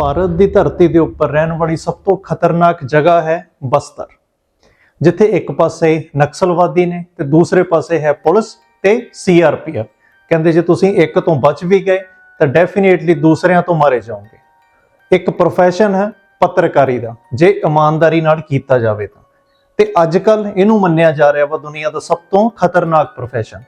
ਭਾਰਤ ਦੀ ਧਰਤੀ ਦੇ ਉੱਪਰ ਰਹਿਣ ਵਾਲੀ ਸਭ ਤੋਂ ਖਤਰਨਾਕ ਜਗ੍ਹਾ ਹੈ ਬਸਤਰ, ਜਿੱਥੇ ਇੱਕ ਪਾਸੇ ਨਕਸਲਵਾਦੀ ਨੇ ਤੇ ਦੂਸਰੇ ਪਾਸੇ ਹੈ ਪੁਲਿਸ ਤੇ ਸੀਆਰਪੀਐਫ। ਕਹਿੰਦੇ ਜੇ ਤੁਸੀਂ ਇੱਕ ਤੋਂ ਬਚ ਵੀ ਗਏ, ਤਾਂ ਡੈਫੀਨੇਟਲੀ ਦੂਸਰਿਆਂ ਤੋਂ ਮਾਰੇ ਜਾਓਗੇ। ਇੱਕ ਪ੍ਰੋਫੈਸ਼ਨ ਹੈ ਪੱਤਰਕਾਰੀ ਦਾ, ਜੇ ਇਮਾਨਦਾਰੀ ਨਾਲ ਕੀਤਾ ਜਾਵੇ ਤਾਂ। ਤੇ ਅੱਜ ਕੱਲ ਇਹਨੂੰ ਮੰਨਿਆ ਜਾ ਰਿਹਾ ਵਾ ਦੁਨੀਆ ਦਾ ਸਭ ਤੋਂ ਖਤਰਨਾਕ ਪ੍ਰੋਫੈਸ਼ਨ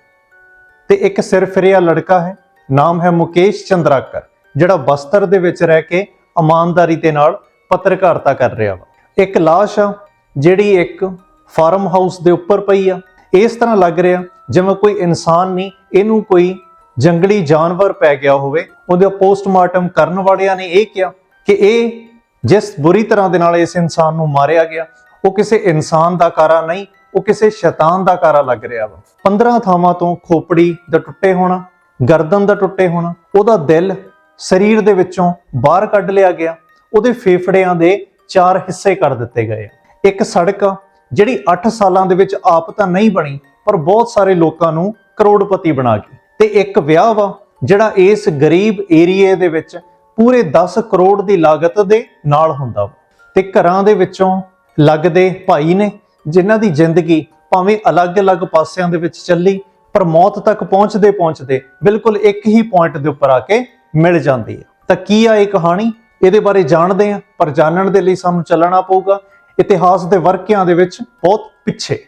ਤੇ ਇੱਕ ਸਿਰਫਿਰਿਆ ਲੜਕਾ ਹੈ, ਨਾਮ ਹੈ ਮੁਕੇਸ਼ ਚੰਦਰਾਕਰ, ਜਿਹੜਾ ਬਸਤਰ ਦੇ ਵਿੱਚ ਰਹਿ ਕੇ ਇਮਾਨਦਾਰੀ ਦੇ ਨਾਲ ਪੱਤਰਕਾਰਤਾ ਕਰ ਰਿਹਾ ਵਾ। ਇੱਕ ਲਾਸ਼ ਆ, ਜਿਹੜੀ ਇੱਕ ਫਾਰਮ ਹਾਊਸ ਦੇ ਉੱਪਰ ਪਈ ਆ। ਇਸ ਤਰ੍ਹਾਂ ਲੱਗ ਰਿਹਾ ਜਿਵੇਂ ਕੋਈ ਇਨਸਾਨ ਨਹੀਂ, ਇਹਨੂੰ ਕੋਈ ਜੰਗਲੀ ਜਾਨਵਰ ਪੈ ਗਿਆ ਹੋਵੇ। ਉਹਦੇ ਪੋਸਟਮਾਰਟਮ ਕਰਨ ਵਾਲਿਆਂ ਨੇ ਇਹ ਕਿਹਾ ਕਿ ਇਹ ਜਿਸ ਬੁਰੀ ਤਰ੍ਹਾਂ ਦੇ ਨਾਲ ਇਸ ਇਨਸਾਨ ਨੂੰ ਮਾਰਿਆ ਗਿਆ, ਉਹ ਕਿਸੇ ਇਨਸਾਨ ਦਾ ਕਾਰਾ ਨਹੀਂ, ਉਹ ਕਿਸੇ ਸ਼ੈਤਾਨ ਦਾ ਕਾਰਾ ਲੱਗ ਰਿਹਾ ਵਾ। 15 ਥਾਵਾਂ ਤੋਂ ਖੋਪੜੀ ਦਾ ਟੁੱਟੇ ਹੋਣਾ, ਗਰਦਨ ਦਾ ਟੁੱਟੇ ਹੋਣਾ, ਉਹਦਾ ਦਿਲ ਸਰੀਰ ਦੇ ਵਿੱਚੋਂ ਬਾਹਰ ਕੱਢ ਲਿਆ ਗਿਆ। ਉਹਦੇ ਫੇਫੜਿਆਂ ਦੇ ਚਾਰ ਹਿੱਸੇ ਕਰ ਦਿੱਤੇ ਗਏ। ਇੱਕ ਸੜਕ ਆ, ਜਿਹੜੀ 8 ਸਾਲਾਂ ਦੇ ਵਿੱਚ ਆਪ ਤਾਂ ਨਹੀਂ ਬਣੀ ਪਰ ਬਹੁਤ ਸਾਰੇ ਲੋਕਾਂ ਨੂੰ ਕਰੋੜਪਤੀ ਬਣਾ ਗਈ। ਤੇ ਇੱਕ ਵਿਆਹ ਵਾ ਜਿਹੜਾ ਇਸ ਗਰੀਬ ਏਰੀਏ ਦੇ ਵਿੱਚ ਪੂਰੇ 10 ਕਰੋੜ ਦੀ ਲਾਗਤ ਦੇ ਨਾਲ ਹੁੰਦਾ ਵਾ। ਤੇ ਘਰਾਂ ਦੇ ਵਿੱਚੋਂ ਲੱਗਦੇ ਭਾਈ ਨੇ ਜਿਨ੍ਹਾਂ ਦੀ ਜ਼ਿੰਦਗੀ ਭਾਵੇਂ ਅਲੱਗ-ਅਲੱਗ ਪਾਸਿਆਂ ਦੇ ਵਿੱਚ ਚੱਲੀ ਪਰ ਮੌਤ ਤੱਕ ਪਹੁੰਚਦੇ ਪਹੁੰਚਦੇ ਬਿਲਕੁਲ ਇੱਕ ਹੀ ਪੁਆਇੰਟ ਦੇ ਉੱਪਰ ਆ ਕੇ ਮਿਲ ਜਾਂਦੀ ਹੈ। ਤਾਂ ਕੀ ਆ ਇਹ ਕਹਾਣੀ? ਇਹਦੇ ਬਾਰੇ ਜਾਣਦੇ ਆ ਪਰ ਜਾਣਨ ਦੇ ਲਈ ਸਾਨੂੰ ਚੱਲਣਾ ਪਊਗਾ। ਇਤਿਹਾਸ ਦੇ ਵਰਕਿਆਂ ਦੇ ਵਿੱਚ ਬਹੁਤ ਪਿੱਛੇ।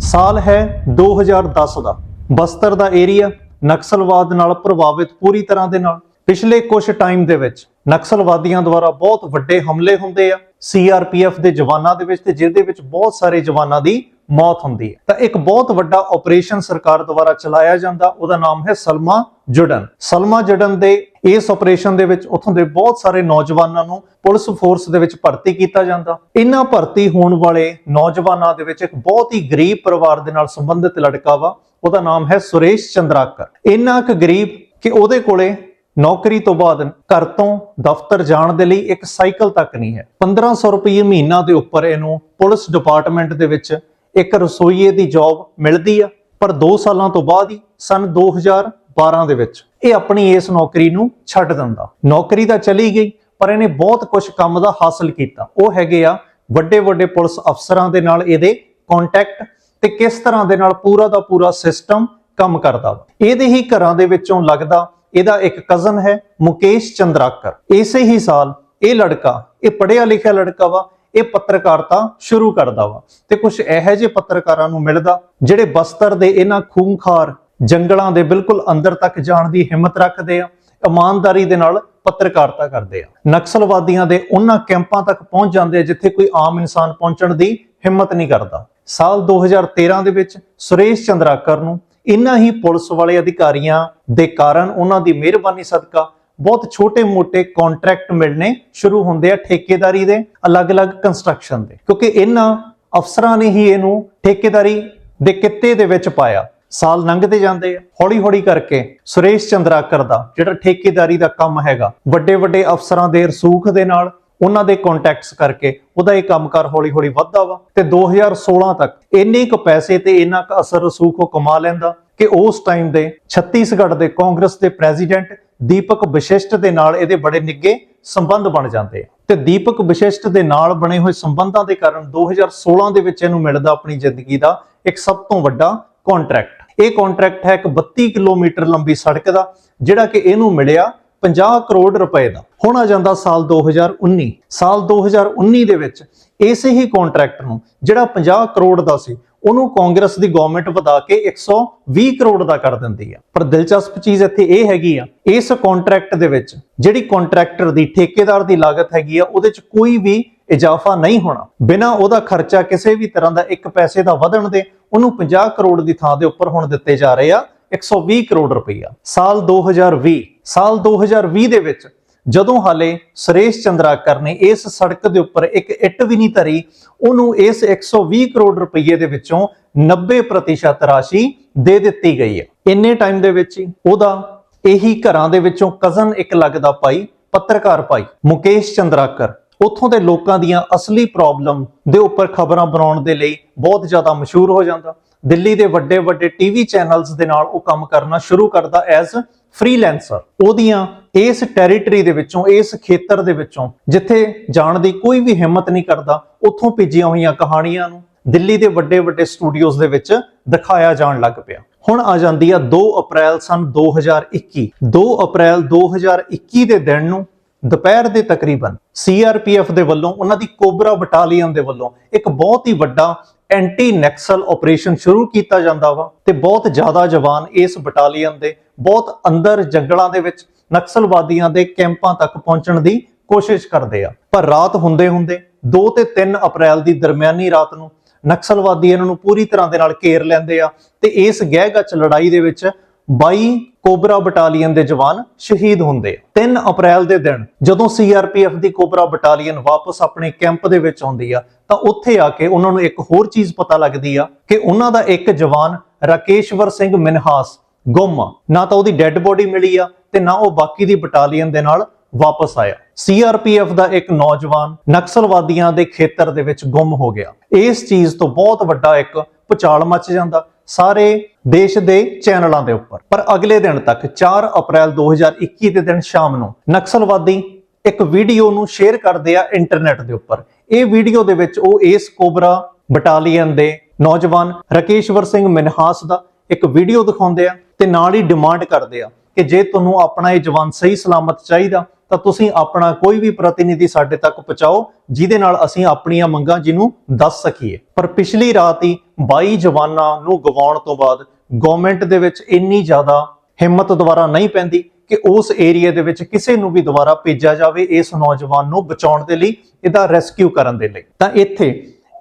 ਸਾਲ ਹੈ 2010 ਦਾ। ਬਸਤਰ ਦਾ ਏਰੀਆ ਨਕਸਲਵਾਦ ਨਾਲ ਪ੍ਰਭਾਵਿਤ ਪੂਰੀ ਤਰ੍ਹਾਂ ਦੇ ਨਾਲ। ਪਿਛਲੇ ਕੁਝ ਟਾਈਮ ਦੇ ਵਿੱਚ ਨਕਸਲਵਾਦੀਆਂ ਦੁਆਰਾ ਬਹੁਤ ਵੱਡੇ ਹਮਲੇ ਹੁੰਦੇ ਆ। ਸੀਆਰਪੀਐਫ ਦੇ ਜਵਾਨਾਂ ਦੇ ਵਿੱਚ ਤੇ ਜਿਹਦੇ ਵਿੱਚ ਬਹੁਤ ਸਾਰੇ ਜਵਾਨਾਂ ਦੀ ਮੌਤ ਹੁੰਦੀ ਹੈ। ਤਾਂ ਇੱਕ ਬਹੁਤ ਵੱਡਾ ਆਪਰੇਸ਼ਨ ਸਰਕਾਰ ਦੁਆਰਾ ਚਲਾਇਆ ਜਾਂਦਾ, ਉਹਦਾ ਨਾਮ ਹੈ ਸਲਮਾ ਜੁਡਨ ਸਲਮਾ ਜੁਡਨ ਦੇ ਇਸ ਆਪਰੇਸ਼ਨ ਦੇ ਵਿੱਚ ਉੱਥੋਂ ਦੇ ਬਹੁਤ ਸਾਰੇ ਨੌਜਵਾਨਾਂ ਨੂੰ ਪੁਲਿਸ ਫੋਰਸ ਦੇ ਵਿੱਚ ਭਰਤੀ ਕੀਤਾ ਜਾਂਦਾ। ਇਹਨਾਂ ਭਰਤੀ ਹੋਣ ਵਾਲੇ ਨੌਜਵਾਨਾਂ ਦੇ ਵਿੱਚ ਇੱਕ ਬਹੁਤ ਹੀ ਗਰੀਬ ਪਰਿਵਾਰ ਦੇ ਨਾਲ ਸੰਬੰਧਿਤ ਲੜਕਾ ਵਾ, ਉਹਦਾ ਨਾਮ ਹੈ ਸੁਰੇਸ਼ ਚੰਦਰਾਕਰ। ਇੰਨਾ ਕੁ ਗਰੀਬ ਕਿ ਉਹਦੇ ਕੋਲੇ ਨੌਕਰੀ ਤੋਂ ਬਾਅਦ ਘਰ ਤੋਂ ਦਫ਼ਤਰ ਜਾਣ ਦੇ ਲਈ ਇੱਕ ਸਾਈਕਲ ਤੱਕ ਨਹੀਂ ਹੈ। 1500 ਰੁਪਏ ਮਹੀਨਾ ਦੇ ਉੱਪਰ ਇਹਨੂੰ ਪੁਲਿਸ ਡਿਪਾਰਟਮੈਂਟ ਦੇ ਵਿੱਚ ਇੱਕ ਰਸੋਈਏ ਦੀ ਜੌਬ ਮਿਲਦੀ ਆ, ਪਰ 2 ਸਾਲਾਂ ਤੋਂ ਬਾਅਦ ਹੀ ਸਨ 2012 ਦੇ ਵਿੱਚ। ਇਹ ਆਪਣੀ ਇਸ ਨੌਕਰੀ ਨੂੰ ਛੱਡ ਦਿੰਦਾ। ਨੌਕਰੀ ਤਾਂ ਚਲੀ ਗਈ, ਪਰ ਇਹਨੇ ਬਹੁਤ ਕੁਝ ਕੰਮ ਦਾ ਹਾਸਲ ਕੀਤਾ। ਉਹ ਹੈਗੇ ਆ ਵੱਡੇ ਵੱਡੇ ਪੁਲਿਸ ਅਫਸਰਾਂ ਦੇ ਨਾਲ ਇਹਦੇ ਕੰਟੈਕਟ ਤੇ ਕਿਸ ਤਰ੍ਹਾਂ ਦੇ ਨਾਲ ਪੂਰਾ ਦਾ ਪੂਰਾ ਸਿਸਟਮ ਕੰਮ ਕਰਦਾ ਵਾ। ਇਹਦੇ ਹੀ ਘਰਾਂ ਦੇ ਵਿੱਚੋਂ ਲੱਗਦਾ ਇਹਦਾ ਇੱਕ ਕਜ਼ਨ ਹੈ ਮੁਕੇਸ਼ ਚੰਦਰਾਕਰ। ਇਸੇ ਹੀ ਸਾਲ ਇਹ ਲੜਕਾ, ਇਹ ਪੜ੍ਹਿਆ ਲਿਖਿਆ ਲੜਕਾ ਵਾ ਇਹ ਪੱਤਰਕਾਰਤਾ ਸ਼ੁਰੂ ਕਰਦਾ ਵਾ। ਤੇ ਕੁਝ ਇਹੋ ਜਿਹੇ ਪੱਤਰਕਾਰਾਂ ਨੂੰ ਮਿਲਦਾ, ਜਿਹੜੇ ਬਸਤਰ ਦੇ ਇਹਨਾਂ ਖੂੰਖਾਰ ਜੰਗਲਾਂ ਦੇ ਬਿਲਕੁਲ ਅੰਦਰ ਤੱਕ ਜਾਣ ਦੀ ਹਿੰਮਤ ਰੱਖਦੇ ਆ, ਇਮਾਨਦਾਰੀ ਦੇ ਨਾਲ ਪੱਤਰਕਾਰਤਾ ਕਰਦੇ ਆ। ਨਕਸਲਵਾਦੀਆਂ ਦੇ ਉਹਨਾਂ ਕੈਂਪਾਂ ਤੱਕ ਪਹੁੰਚ ਜਾਂਦੇ ਆ, ਜਿੱਥੇ ਕੋਈ ਆਮ ਇਨਸਾਨ ਪਹੁੰਚਣ ਦੀ ਹਿੰਮਤ ਨਹੀਂ ਕਰਦਾ। ਸਾਲ 2013 ਦੇ ਵਿੱਚ ਸੁਰੇਸ਼ ਚੰਦਰਾਕਰ ਨੂੰ ਇਨ੍ਹਾਂ ਹੀ ਪੁਲਿਸ ਵਾਲੇ ਅਧਿਕਾਰੀਆਂ ਦੇ ਕਾਰਨ ਉਹਨਾਂ ਦੀ ਮਿਹਰਬਾਨੀ ਸਦਕਾ ਬਹੁਤ ਛੋਟੇ-ਮੋਟੇ ਕੰਟਰੈਕਟ ਮਿਲਣੇ ਸ਼ੁਰੂ ਹੁੰਦੇ ਆ ਠੇਕੇਦਾਰੀ ਦੇ ਅਲੱਗ-ਅਲੱਗ ਕੰਸਟਰਕਸ਼ਨ ਦੇ। ਕਿਉਂਕਿ ਇਹਨਾਂ ਅਫਸਰਾਂ ਨੇ ਹੀ ਇਹਨੂੰ ਠੇਕੇਦਾਰੀ ਦੇ ਕਿੱਤੇ ਦੇ ਵਿੱਚ ਪਾਇਆ। ਸਾਲ ਲੰਘਦੇ ਜਾਂਦੇ ਆ, ਹੌਲੀ-ਹੌਲੀ ਕਰਕੇ ਸੁਰੇਸ਼ ਚੰਦਰਾਕਰ ਦਾ ਜਿਹੜਾ ਠੇਕੇਦਾਰੀ ਦਾ ਕੰਮ ਹੈਗਾ, ਵੱਡੇ-ਵੱਡੇ ਅਫਸਰਾਂ ਦੇ ਰਸੂਖ ਦੇ ਨਾਲ ਉਹਨਾਂ ਦੇ ਕੰਟੈਕਟਸ ਕਰਕੇ ਉਹਦਾ ਇਹ ਕੰਮਕਾਰ ਹੌਲੀ-ਹੌਲੀ ਵੱਧਦਾ ਵਾ। ਤੇ 2016 ਤੱਕ ਇੰਨੇ ਕੁ ਪੈਸੇ ਤੇ ਇੰਨਾ ਕੁ ਅਸਰ ਰਸੂਖ ਉਹ ਕਮਾ ਲੈਂਦਾ ਕਿ ਉਸ ਟਾਈਮ ਦੇ ਛੱਤੀਸਗੜ੍ਹ ਦੇ ਕਾਂਗਰਸ ਦੇ ਪ੍ਰੈਜ਼ੀਡੈਂਟ ਦੀਪਕ ਵਿਸ਼ਿਸ਼ਟ ਦੇ ਨਾਲ ਇਹਦੇ ਬੜੇ ਨਿੱਗੇ ਸੰਬੰਧ ਬਣ ਜਾਂਦੇ ਆ। ਤੇ ਦੀਪਕ ਵਿਸ਼ਿਸ਼ਟ ਦੇ ਨਾਲ ਬਣੇ ਹੋਏ ਸੰਬੰਧਾਂ ਦੇ ਕਾਰਨ 2016 ਦੇ ਵਿੱਚ ਇਹਨੂੰ ਮਿਲਦਾ ਆਪਣੀ ਜ਼ਿੰਦਗੀ ਦਾ ਇੱਕ ਸਭ ਤੋਂ ਵੱਡਾ ਕੰਟਰੈਕਟ ਇਹ ਕੰਟਰੈਕਟ ਹੈ ਇੱਕ 32 ਕਿਲੋਮੀਟਰ ਲੰਬੀ ਸੜਕ ਦਾ, ਜਿਹੜਾ ਕਿ ਇਹਨੂੰ ਮਿਲਿਆ 50 ਕਰੋੜ ਰੁਪਏ ਦਾ। ਹੁਣ ਆ ਜਾਂਦਾ ਸਾਲ 2019 ਸਾਲ 2019 ਦੇ ਵਿੱਚ ਇਸੇ ਹੀ ਕੰਟਰੈਕਟ ਨੂੰ, ਜਿਹੜਾ 50 ਕਰੋੜ ਦਾ ਸੀ ਉਹਨੂੰ ਕਾਂਗਰਸ ਦੀ ਗਵਰਨਮੈਂਟ ਵਧਾ ਕੇ 120 ਕਰੋੜ ਦਾ ਕਰ ਦਿੰਦੀ ਆ। ਪਰ ਦਿਲਚਸਪ ਚੀਜ਼ ਇੱਥੇ ਇਹ ਹੈਗੀ ਆ, ਇਸ ਕੰਟਰੈਕਟ ਦੇ ਵਿੱਚ ਜਿਹੜੀ ਕੰਟਰੈਕਟਰ ਦੀ ਠੇਕੇਦਾਰ ਦੀ ਲਾਗਤ ਹੈਗੀ ਆ, ਉਹਦੇ ਚ ਕੋਈ ਵੀ ਇਜ਼ਾਫਾ ਨਹੀਂ ਹੋਣਾ। ਬਿਨਾ ਉਹਦਾ ਖਰਚਾ ਕਿਸੇ ਵੀ ਤਰ੍ਹਾਂ ਦਾ ਇੱਕ ਪੈਸੇ ਦਾ ਵਧਣ ਦੇ, ਉਹਨੂੰ 50 ਕਰੋੜ ਦੀ ਥਾਂ ਦੇ ਉੱਪਰ ਹੁਣ ਦਿੱਤੇ ਜਾ ਰਹੇ ਆ 120 ਕਰੋੜ ਰੁਪਈਆ। ਸਾਲ 2020 ਸਾਲ 2020 ਦੇ ਵਿੱਚ ਜਦੋਂ ਹਾਲੇ ਸੁਰੇਸ਼ ਚੰਦਰਾਕਰ ਨੇ ਇਸ ਸੜਕ ਦੇ ਉੱਪਰ ਇੱਕ ਇੱਟ ਵੀ ਨਹੀਂ ਧਰੀ, ਉਹਨੂੰ ਇਸ 120 ਕਰੋੜ ਰੁਪਏ ਦੇ ਵਿੱਚੋਂ 90% ਰਾਸ਼ੀ ਦੇ ਦਿੱਤੀ ਗਈ ਹੈ। ਇੰਨੇ ਟਾਈਮ ਦੇ ਵਿੱਚ ਹੀ ਉਹਦਾ ਇਹੀ ਘਰਾਂ ਦੇ ਵਿੱਚੋਂ ਕਜ਼ਨ ਇੱਕ ਲੱਗਦਾ ਭਾਈ, ਪੱਤਰਕਾਰ ਭਾਈ ਮੁਕੇਸ਼ ਚੰਦਰਾਕਰ, ਉੱਥੋਂ ਦੇ ਲੋਕਾਂ ਦੀਆਂ ਅਸਲੀ ਪ੍ਰੋਬਲਮ ਦੇ ਉੱਪਰ ਖਬਰਾਂ ਬਣਾਉਣ ਦੇ ਲਈ ਬਹੁਤ ਜ਼ਿਆਦਾ ਮਸ਼ਹੂਰ ਹੋ ਜਾਂਦਾ। ਦਿੱਲੀ ਦੇ ਵੱਡੇ ਵੱਡੇ ਟੀਵੀ ਚੈਨਲਸ ਦੇ ਨਾਲ ਉਹ ਕੰਮ ਕਰਨਾ ਸ਼ੁਰੂ ਕਰਦਾ ਐਜ਼ ਫ੍ਰੀਲੈਂਸਰ ਉਹਦੀਆਂ ਇਸ ਟੈਰੀਟਰੀ ਦੇ ਵਿੱਚੋਂ, ਇਸ ਖੇਤਰ ਦੇ ਵਿੱਚੋਂ, ਜਿੱਥੇ ਜਾਣ ਦੀ ਕੋਈ ਵੀ ਹਿੰਮਤ ਨਹੀਂ ਕਰਦਾ, ਉੱਥੋਂ ਭੇਜੀਆਂ ਹੋਈਆਂ ਕਹਾਣੀਆਂ ਨੂੰ ਦਿੱਲੀ ਦੇ ਵੱਡੇ ਵੱਡੇ ਸਟੂਡੀਓਜ਼ ਦੇ ਵਿੱਚ ਦਿਖਾਇਆ ਜਾਣ ਲੱਗ ਪਿਆ। ਹੁਣ ਆ ਜਾਂਦੀ ਆ 2 ਅਪ੍ਰੈਲ ਸਨ 2021 2 ਅਪ੍ਰੈਲ 2021 ਦੇ ਦਿਨ ਨੂੰ ਦੁਪਹਿਰ ਦੇ ਤਕਰੀਬਨ ਸੀਆਰਪੀਐਫ ਦੇ ਵੱਲੋਂ, ਉਹਨਾਂ ਦੀ ਕੋਬਰਾ ਬਟਾਲੀਅਨ ਦੇ ਵੱਲੋਂ ਇੱਕ ਬਹੁਤ ਹੀ ਵੱਡਾ ਐਂਟੀ ਨੈਕਸਲ ਆਪਰੇਸ਼ਨ ਸ਼ੁਰੂ ਕੀਤਾ ਜਾਂਦਾ ਵਾ ਤੇ ਬਹੁਤ ਜ਼ਿਆਦਾ ਜਵਾਨ ਇਸ ਬਟਾਲੀਅਨ ਦੇ ਬਹੁਤ ਅੰਦਰ ਜੰਗਲਾਂ ਦੇ ਵਿੱਚ ਨਕਸਲਵਾਦੀਆਂ ਦੇ ਕੈਂਪਾਂ ਤੱਕ ਪਹੁੰਚਣ ਦੀ ਕੋਸ਼ਿਸ਼ ਕਰਦੇ ਆ। ਪਰ ਰਾਤ ਹੁੰਦੇ ਹੁੰਦੇ 2 ਤੇ 3 ਅਪ੍ਰੈਲ ਦੀ ਦਰਮਿਆਨੀ ਰਾਤ ਨੂੰ ਨਕਸਲਵਾਦੀ ਇਹਨਾਂ ਨੂੰ ਪੂਰੀ ਤਰ੍ਹਾਂ ਦੇ ਨਾਲ ਘੇਰ ਲੈਂਦੇ ਆ ਤੇ ਇਸ ਗਹਿ-ਗੱਚ ਲੜਾਈ ਦੇ ਵਿੱਚ 22 ਕੋਬਰਾ ਬਟਾਲੀਅਨ ਦੇ ਜਵਾਨ ਸ਼ਹੀਦ ਹੁੰਦੇ ਆ। 3 ਅਪ੍ਰੈਲ ਦੇ ਦਿਨ ਜਦੋਂ ਸੀਆਰਪੀਐਫ ਦੀ ਕੋਬਰਾ ਬਟਾਲੀਅਨ ਵਾਪਸ ਆਪਣੇ ਕੈਂਪ ਦੇ ਵਿੱਚ ਆਉਂਦੀ ਆ, ਤਾਂ ਉੱਥੇ ਆ ਕੇ ਉਹਨਾਂ ਨੂੰ ਇੱਕ ਹੋਰ ਚੀਜ਼ ਪਤਾ ਲੱਗਦੀ ਆ ਕਿ ਉਹਨਾਂ ਦਾ ਇੱਕ ਜਵਾਨ ਰਾਕੇਸ਼ਵਰ ਸਿੰਘ ਮਿਨਹਾਸ ਗੁੰਮ ਆ। ਨਾ ਤਾਂ ਉਹਦੀ ਡੈੱਡ ਬੋਡੀ ਮਿਲੀ ਆ ਤੇ ਨਾ ਉਹ ਬਾਕੀ ਦੀ ਬਟਾਲੀਅਨ ਦੇ ਨਾਲ ਵਾਪਸ ਆਇਆ। ਸੀਆਰਪੀਐਫ ਦਾ ਇੱਕ ਨੌਜਵਾਨ ਨਕਸਲਵਾਦੀਆਂ ਦੇ ਖੇਤਰ ਦੇ ਵਿੱਚ ਗੁੰਮ ਹੋ ਗਿਆ। ਇਸ ਚੀਜ਼ ਤੋਂ ਬਹੁਤ ਵੱਡਾ ਇੱਕ ਪੁਚਾਲ ਮਚ ਜਾਂਦਾ ਸਾਰੇ ਦੇਸ਼ ਦੇ ਚੈਨਲਾਂ ਦੇ ਉੱਪਰ। ਪਰ ਅਗਲੇ ਦਿਨ ਤੱਕ 4 ਅਪ੍ਰੈਲ 2021 ਦੇ ਦਿਨ ਸ਼ਾਮ ਨੂੰ ਨਕਸਲਵਾਦੀ ਇੱਕ ਵੀਡੀਓ ਨੂੰ ਸ਼ੇਅਰ ਕਰਦੇ ਆ ਇੰਟਰਨੈਟ ਦੇ ਉੱਪਰ। ਇਹ ਵੀਡੀਓ ਦੇ ਵਿੱਚ ਉਹ ਇਸ ਕੋਬਰਾ ਬਟਾਲੀਅਨ ਦੇ ਨੌਜਵਾਨ ਰਕੇਸ਼ਵਰ ਸਿੰਘ ਮਿਨਹਾਸ ਦਾ ਇੱਕ ਵੀਡੀਓ ਦਿਖਾਉਂਦੇ ਆ ਤੇ ਨਾਲ ਹੀ ਡਿਮਾਂਡ ਕਰਦੇ ਆ ਕਿ ਜੇ ਤੁਹਾਨੂੰ ਆਪਣਾ ਇਹ ਜਵਾਨ ਸਹੀ ਸਲਾਮਤ ਚਾਹੀਦਾ, ਤਾਂ ਤੁਸੀਂ ਆਪਣਾ ਕੋਈ ਵੀ ਪ੍ਰਤੀਨਿਧੀ ਸਾਡੇ ਤੱਕ ਪਹੁੰਚਾਓ, ਜਿਹਦੇ ਨਾਲ ਅਸੀਂ ਆਪਣੀਆਂ ਮੰਗਾਂ ਜਿਹਨੂੰ ਦੱਸ ਸਕੀਏ। ਪਰ ਪਿਛਲੀ ਰਾਤ ਹੀ 22 ਜਵਾਨਾਂ ਨੂੰ ਗਵਾਉਣ ਤੋਂ ਬਾਅਦ ਗਵਰਨਮੈਂਟ ਦੇ ਵਿੱਚ ਇੰਨੀ ਜ਼ਿਆਦਾ ਹਿੰਮਤ ਦੁਬਾਰਾ ਨਹੀਂ ਪੈਂਦੀ ਕਿ ਉਸ ਏਰੀਆ ਦੇ ਵਿੱਚ ਕਿਸੇ ਨੂੰ ਵੀ ਦੁਬਾਰਾ ਭੇਜਿਆ ਜਾਵੇ ਇਸ ਨੌਜਵਾਨ ਨੂੰ ਬਚਾਉਣ ਦੇ ਲਈ, ਇਹਦਾ ਰੈਸਕਿਊ ਕਰਨ ਦੇ ਲਈ। ਤਾਂ ਇੱਥੇ